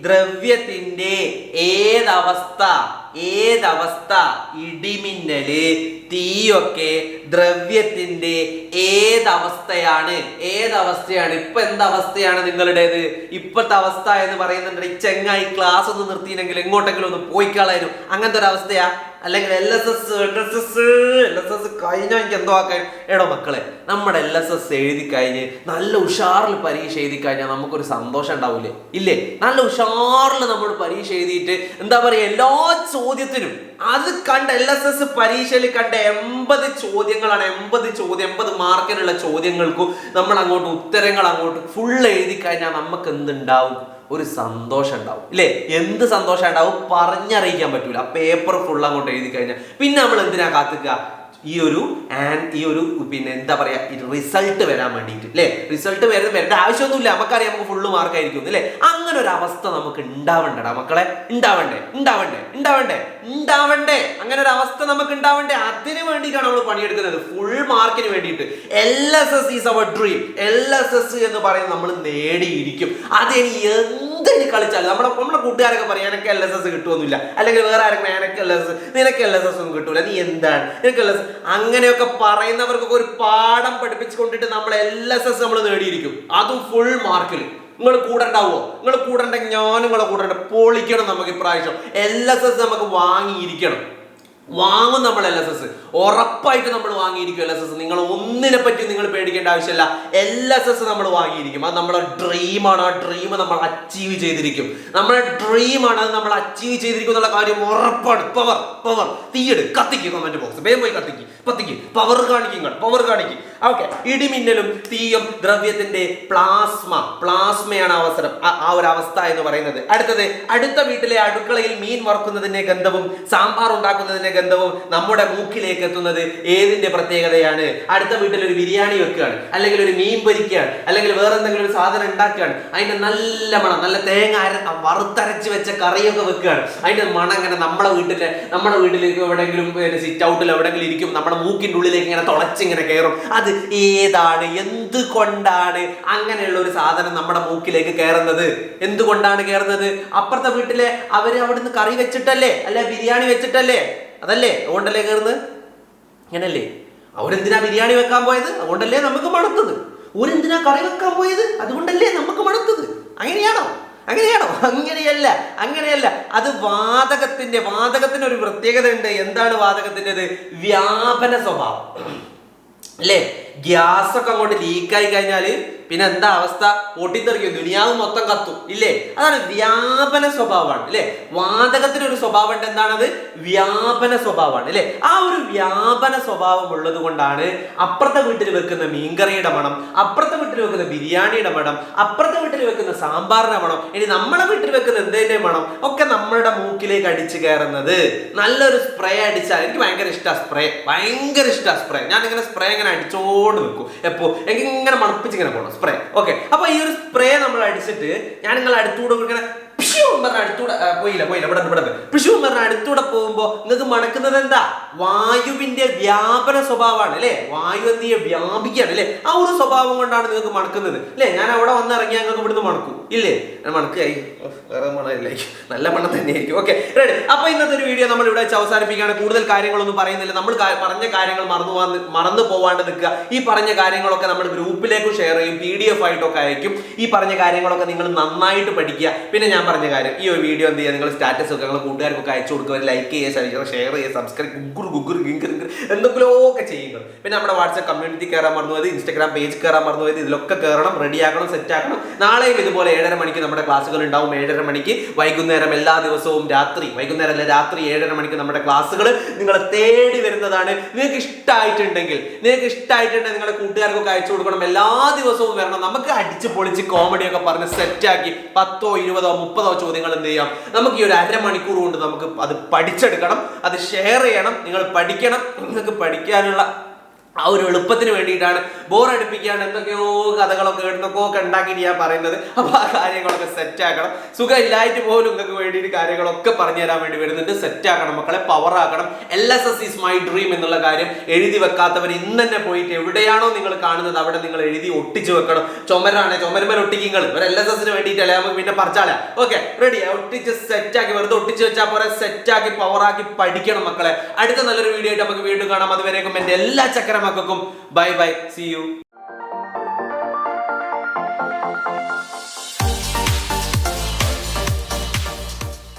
ദ്രവ്യത്തിന്റെ ഏതവസ്ഥ? ഏതവസ്ഥ? ഇടിമിന്നൽ തീയൊക്കെ ദ്രവ്യത്തിന്റെ ഏതവസ്ഥയാണ്. ഏതവസ്ഥയാണ്? ഇപ്പൊ എന്തവസ്ഥയാണ് നിങ്ങളുടേത്? ഇപ്പോഴത്തെ അവസ്ഥ എന്ന് പറയുന്നുണ്ട്. ഈ ചെങ്ങായി ക്ലാസ് ഒന്ന് നിർത്തിയില്ലെങ്കിൽ എങ്ങോട്ടെങ്കിലും ഒന്ന് പോയിക്കളായിരുന്നു അങ്ങനത്തെ ഒരു അവസ്ഥയാ? അല്ലെങ്കിൽ L S S L S S L S S കഴിഞ്ഞാൽ എനിക്ക് എന്തോ ആക്കാൻ? എടോ മക്കളെ നമ്മുടെ എൽ എസ് എസ് എഴുതി കഴിഞ്ഞ് നല്ല ഉഷാറിൽ പരീക്ഷ എഴുതി കഴിഞ്ഞാൽ നമുക്കൊരു സന്തോഷം ഉണ്ടാവൂലേ? ഇല്ലേ? നല്ല ഉഷാറിൽ നമ്മൾ പരീക്ഷ എഴുതിയിട്ട് എന്താ പറയുക എല്ലാ ചോദ്യത്തിനും. അത് കണ്ട എൽ എസ് എസ് പരീക്ഷയിൽ കണ്ട എൺപത് ചോദ്യങ്ങളാണ്. എൺപത് ചോദ്യം എൺപത് മാർക്കിനുള്ള ചോദ്യങ്ങൾക്കും നമ്മൾ അങ്ങോട്ട് ഉത്തരങ്ങൾ അങ്ങോട്ട് ഫുൾ എഴുതി കഴിഞ്ഞാൽ നമുക്ക് എന്തുണ്ടാവും? ഒരു സന്തോഷം ഉണ്ടാവും. ഇല്ലേ? എന്ത് സന്തോഷം ഉണ്ടാവും? പറഞ്ഞറിയിക്കാൻ പറ്റൂല. പേപ്പർ ഫുൾ അങ്ങോട്ട് എഴുതി കഴിഞ്ഞാൽ. പിന്നെ നമ്മൾ എന്തിനാ കാത്തുക ഈ ഒരു ആൻഡ് ഈ ഒരു പിന്നെ എന്താ പറയാ റിസൾട്ട് വരാൻ വേണ്ടിയിട്ട് അല്ലേ റിസൾട്ട് വരുന്ന വരേണ്ട ആവശ്യമൊന്നുമില്ല. നമുക്കറിയാം നമുക്ക് ഫുള്ള് മാർക്കായിരിക്കും അല്ലേ അങ്ങനെ ഒരു അവസ്ഥ നമുക്ക് ഉണ്ടാവണ്ടടാ മക്കളെ. ഉണ്ടാവണ്ടേ ഉണ്ടാവണ്ടേ ഉണ്ടാവണ്ടേ ഉണ്ടാവണ്ടേ. അങ്ങനെ ഒരു അവസ്ഥ നമുക്ക് ഉണ്ടാവണ്ടേ. അതിന് വേണ്ടിയിട്ടാണ് നമ്മൾ പണിയെടുക്കുന്നത്. ഫുൾ മാർക്കിന് വേണ്ടിയിട്ട്. L S S is our dream L S S എന്ന് പറയുന്നത് നമ്മൾ നേടിയിരിക്കും. അതിനി എന്തിന് കളിച്ചാൽ നമ്മുടെ നമ്മുടെ കൂട്ടുകാരൊക്കെ പറയും എനിക്ക് എൽ എസ് എസ് കിട്ടുമൊന്നുമില്ല അല്ലെങ്കിൽ വേറെ ആരെങ്കിലും എനിക്ക് എൽ എസ് നിനക്ക് എൽ എസ് എസ് ഒന്നും കിട്ടൂല. നീ എന്താണ്? നിനക്ക് എൽ എസ് അങ്ങനെയൊക്കെ പറയുന്നവർക്കൊക്കെ ഒരു പാഠം പഠിപ്പിച്ചുകൊണ്ടിട്ട് നമ്മൾ എൽ എസ് എസ് നമ്മൾ നേടിയിരിക്കും. അതും ഫുൾ മാർക്കിൽ നിങ്ങൾ കൂടെ ഉണ്ടാവുമോ നിങ്ങൾ കൂടെ ഉണ്ടെങ്കിൽ നിങ്ങളെ കൂടെ പൊളിക്കണം നമുക്ക് ഇപ്രാവശ്യം എൽ എസ് എസ് നമുക്ക് വാങ്ങിയിരിക്കണം. വാങ്ങും നമ്മൾ എൽ എസ് എസ് ഉറപ്പായിട്ട് നമ്മൾ വാങ്ങിയിരിക്കും എൽ എസ് എസ് നിങ്ങൾ ഒന്നിനെ പറ്റി നിങ്ങൾ പേടിക്കേണ്ട ആവശ്യമില്ല. എൽ എസ് എസ് നമ്മൾ വാങ്ങിയിരിക്കും. അത് നമ്മുടെ ഡ്രീമാണ് ആ ഡ്രീം നമ്മൾ അച്ചീവ് ചെയ്തിരിക്കും. നമ്മുടെ ഡ്രീമാണ് അത് നമ്മൾ അച്ചീവ് ചെയ്തിരിക്കും എന്നുള്ള കാര്യം ഉറപ്പാണ്. പവർ പവർ തീയിട്. കത്തിക്ക് കമന്റ് ബോക്സ് വേഗം പോയി കത്തിക്ക്. കത്തിക്ക് പവർ കാണിക്കും പവർ കാണിക്കും. ഓക്കെ ഇടിമിന്നലും തീയും ദ്രവ്യത്തിന്റെ പ്ലാസ്മ പ്ലാസ്മയാണ് അവസരം. ആ- ഒരു അവസ്ഥ എന്ന് പറയുന്നത്. അടുത്തത് അടുത്ത വീട്ടിലെ അടുക്കളയിൽ മീൻ വറുക്കുന്നതിന്റെ ഗന്ധവും സാമ്പാർ ഉണ്ടാക്കുന്നതിന്റെ ഗന്ധവും നമ്മുടെ മൂക്കിലേക്ക് എത്തുന്നത് ഏതിന്റെ പ്രത്യേകതയാണ്? അടുത്ത വീട്ടിൽ ഒരു ബിരിയാണി വെക്കുകയാണ് അല്ലെങ്കിൽ ഒരു മീൻ പൊരിക്കുകയാണ് അല്ലെങ്കിൽ വേറെ എന്തെങ്കിലും ഒരു സാധനം ഉണ്ടാക്കുകയാണ്. അതിന്റെ നല്ല മണം നല്ല തേങ്ങ അര വറുത്തരച്ച് വെച്ച കറിയൊക്കെ വെക്കുകയാണ്. അതിന്റെ മണം ഇങ്ങനെ നമ്മുടെ വീട്ടിലെ നമ്മുടെ വീട്ടിലേക്ക് എവിടെയെങ്കിലും സിറ്റ് ഔട്ടിൽ എവിടെയെങ്കിലും ഇരിക്കും നമ്മുടെ മൂക്കിന്റെ ഉള്ളിലേക്ക് ഇങ്ങനെ തുളച്ചിങ്ങനെ കയറും. അത് ഏതാണ്? എന്തുകൊണ്ടാണ് അങ്ങനെയുള്ള ഒരു സാധനം നമ്മുടെ മൂക്കിലേക്ക് കയറുന്നത്? എന്തുകൊണ്ടാണ് കയറുന്നത്? അപ്പുറത്തെ വീട്ടിലെ അവർ അവിടുന്ന് കറി വെച്ചിട്ടല്ലേ? അല്ലെ ബിരിയാണി വെച്ചിട്ടല്ലേ? അതല്ലേ? അതുകൊണ്ടല്ലേ കയറുന്നത് ഇങ്ങനല്ലേ? അവരെന്തിനാ ബിരിയാണി വെക്കാൻ പോയത്? അതുകൊണ്ടല്ലേ നമുക്ക് മണത്തത്. ഒരെന്തിനാ കറി വെക്കാൻ പോയത്? അതുകൊണ്ടല്ലേ നമുക്ക് മണത്തത്. അങ്ങനെയാണോ? അങ്ങനെയാണോ? അങ്ങനെയല്ല അങ്ങനെയല്ല. അത് വാതകത്തിന്റെ വാതകത്തിന് ഒരു പ്രത്യേകത ഉണ്ട് എന്താണ് വാതകത്തിന്റെത്? വ്യാപന സ്വഭാവം. അല്ലേ? ഗ്യാസ് ഒക്കെ അങ്ങോട്ട് ലീക്കായി കഴിഞ്ഞാൽ പിന്നെ എന്താ അവസ്ഥ? പൊട്ടിത്തെറിക്കും. ദുനിയാവ് മൊത്തം കത്തും. ഇല്ലേ? അതാണ് വ്യാപന സ്വഭാവമാണ്. അല്ലേ വാതകത്തിന് ഒരു സ്വഭാവം ഉണ്ട്. എന്താണത്? വ്യാപന സ്വഭാവമാണ്. അല്ലേ ആ ഒരു വ്യാപന സ്വഭാവം ഉള്ളത് കൊണ്ടാണ് അപ്പുറത്തെ വീട്ടിൽ വെക്കുന്ന മീൻകറിയുടെ മണം അപ്പുറത്തെ വീട്ടിൽ വെക്കുന്ന ബിരിയാണിയുടെ മണം അപ്പുറത്തെ വീട്ടിൽ വെക്കുന്ന സാമ്പാറിന്റെ മണം ഇനി നമ്മളെ വീട്ടിൽ വെക്കുന്ന എന്തിന്റെ മണം? ഒക്കെ നമ്മളുടെ മൂക്കിലേക്ക് അടിച്ചു കയറുന്നത്. നല്ലൊരു സ്പ്രേ അടിച്ചാൽ എനിക്ക് ഭയങ്കര ഇഷ്ടമാണ് സ്പ്രേ. ഭയങ്കര ഇഷ്ടമാണ് സ്പ്രേ. ഞാൻ ഇങ്ങനെ സ്പ്രേ ഇങ്ങനെ അടിച്ചോണ്ട് നിൽക്കും എപ്പോ? എനിക്ക് ഇങ്ങനെ മണപ്പിച്ച് ഇങ്ങനെ പോകണം സ്പ്രേ ഓക്കെ അപ്പൊ ഈ ഒരു സ്പ്രേ നമ്മൾ അടിച്ചിട്ട് ഞാൻ നിങ്ങൾ അടുത്തുകൂടെ ഇങ്ങനെ പിഷു പറഞ്ഞ അടുത്തൂടെ പോയില്ല പോയില്ല ഇവിടെ ഇവിടെ പിഷു പറഞ്ഞ അടുത്തൂടെ പോകുമ്പോ നിങ്ങൾക്ക് മണക്കുന്നത് എന്താ? വായുവിന്റെ വ്യാപന സ്വഭാവമാണ് അല്ലേ? വായു എന്നീ വ്യാപിക്കുകയാണ് അല്ലേ? ആ ഒരു സ്വഭാവം കൊണ്ടാണ് നിങ്ങൾക്ക് മണക്കുന്നത് അല്ലേ? ഞാൻ അവിടെ വന്നിറങ്ങിയാൽ നിങ്ങൾക്ക് ഇവിടുന്ന് മണക്കും ഇല്ലേ? മണക്കായി വേറെ മണല്ലേ നല്ല മണം തന്നെയായിരിക്കും. ഓക്കെ റെഡി അപ്പൊ ഇന്നത്തെ ഒരു വീഡിയോ നമ്മൾ ഇവിടെ വെച്ച് അവസാനിപ്പിക്കുകയാണ്. കൂടുതൽ കാര്യങ്ങളൊന്നും പറയുന്നില്ല. നമ്മൾ പറഞ്ഞ കാര്യങ്ങൾ മറന്നു മറന്നു പോവാണ്ട് നിൽക്കുക. ഈ പറഞ്ഞ കാര്യങ്ങളൊക്കെ നമ്മൾ ഗ്രൂപ്പിലേക്ക് ഷെയർ ചെയ്യും പി ഡി എഫ് ആയിട്ടൊക്കെ അയക്കും. ഈ പറഞ്ഞ കാര്യങ്ങളൊക്കെ നിങ്ങൾ നന്നായിട്ട് പഠിക്കുക. പിന്നെ ഞാൻ പറഞ്ഞ കാര്യം ഈ ഒരു വീഡിയോ എന്ത് ചെയ്യുക? നിങ്ങൾ സ്റ്റാറ്റസ് ഒക്കെ നിങ്ങൾ കൂട്ടുകാർക്കൊക്കെ അയച്ചു കൊടുക്കുക. ലൈക്ക് ചെയ്യുക ഷെയർ ചെയ്യുക സബ്സ്ക്രൈബ് ഗുഗുർ ഗുഗുർ ഗിങ്കർ എന്തെങ്കിലും ഒക്കെ ചെയ്യുക പിന്നെ നമ്മുടെ വാട്സ്ആപ്പ് കമ്മ്യൂണിറ്റി കയറാൻ മറന്നു പോയത് ഇൻസ്റ്റാഗ്രാം പേജ് കയറാൻ മറന്നു പോയത് ഇതിലൊക്കെ കയറണം റെഡി ആക്കണം സെറ്റ് ആക്കണം. നാളെയും ഇതുപോലെ ഏഴര മണിക്ക് നമ്മുടെ ക്ലാസ്സുകൾ ഉണ്ടാവും. ഏഴര മണിക്ക് വൈകുന്നേരം എല്ലാ ദിവസവും രാത്രി വൈകുന്നേരം അല്ല രാത്രി ഏഴര മണിക്ക് നമ്മുടെ ക്ലാസ്സുകൾ നിങ്ങളെ തേടി വരുന്നതാണ്. നിങ്ങൾക്ക് ഇഷ്ടമായിട്ടുണ്ടെങ്കിൽ നിങ്ങൾക്ക് ഇഷ്ടമായിട്ടുണ്ടെങ്കിൽ നിങ്ങളുടെ കൂട്ടുകാർക്കൊക്കെ അയച്ചു കൊടുക്കണം. എല്ലാ ദിവസവും വരണം. നമുക്ക് അടിച്ച് പൊളിച്ച് കോമഡിയൊക്കെ പറഞ്ഞ് സെറ്റാക്കി പത്തോ ഇരുപതോ മുപ്പതോ ചോദ്യങ്ങൾ എന്ത് ചെയ്യാം? നമുക്ക് ഈ ഒരു അരമണിക്കൂർ കൊണ്ട് നമുക്ക് അത് പഠിച്ചെടുക്കണം. അത് ഷെയർ ചെയ്യണം. നിങ്ങൾ പഠിക്കണം. നിങ്ങൾക്ക് പഠിക്കാനുള്ള ആ ഒരു എളുപ്പത്തിന് വേണ്ടിയിട്ടാണ് ബോർ അടുപ്പിക്കാണ്ട് എന്തൊക്കെയോ കഥകളൊക്കെ എന്തൊക്കെയോ ഒക്കെ ഉണ്ടാക്കിയിട്ട് ഞാൻ പറയുന്നത്. അപ്പൊ ആ കാര്യങ്ങളൊക്കെ സെറ്റ് ആക്കണം. സുഖം ഇല്ലായിട്ട് പോലും നിങ്ങൾക്ക് വേണ്ടിയിട്ട് കാര്യങ്ങളൊക്കെ പറഞ്ഞു തരാൻ വേണ്ടി വരുന്നുണ്ട്. സെറ്റ് ആക്കണം മക്കളെ പവർ ആക്കണം. L S S is my dream എന്നുള്ള കാര്യം എഴുതി വെക്കാത്തവർ ഇന്ന് തന്നെ പോയിട്ട് എവിടെയാണോ നിങ്ങൾ കാണുന്നത് അവിടെ നിങ്ങൾ എഴുതി ഒട്ടിച്ചു വെക്കണം. ചുമരാണ് ചുമരുമേൽ ഒട്ടിക്കുക ഒരു എൽ എസ് എസിന് വേണ്ടിയിട്ടല്ലേ നമുക്ക് പിന്നെ പറിച്ചാല ഓക്കെ റെഡി ഒട്ടിച്ച് സെറ്റ് ആക്കി വെറുതെ ഒട്ടിച്ച് വെച്ചാൽ ആക്കി പവർ ആക്കി പഠിക്കണം മക്കളെ. അടുത്ത നല്ലൊരു വീഡിയോ ആയിട്ട് നമുക്ക് വീണ്ടും കാണാം. അതുവരേക്കും എന്റെ എല്ലാ ചക്കര മക്കൾക്കും. Bye bye C U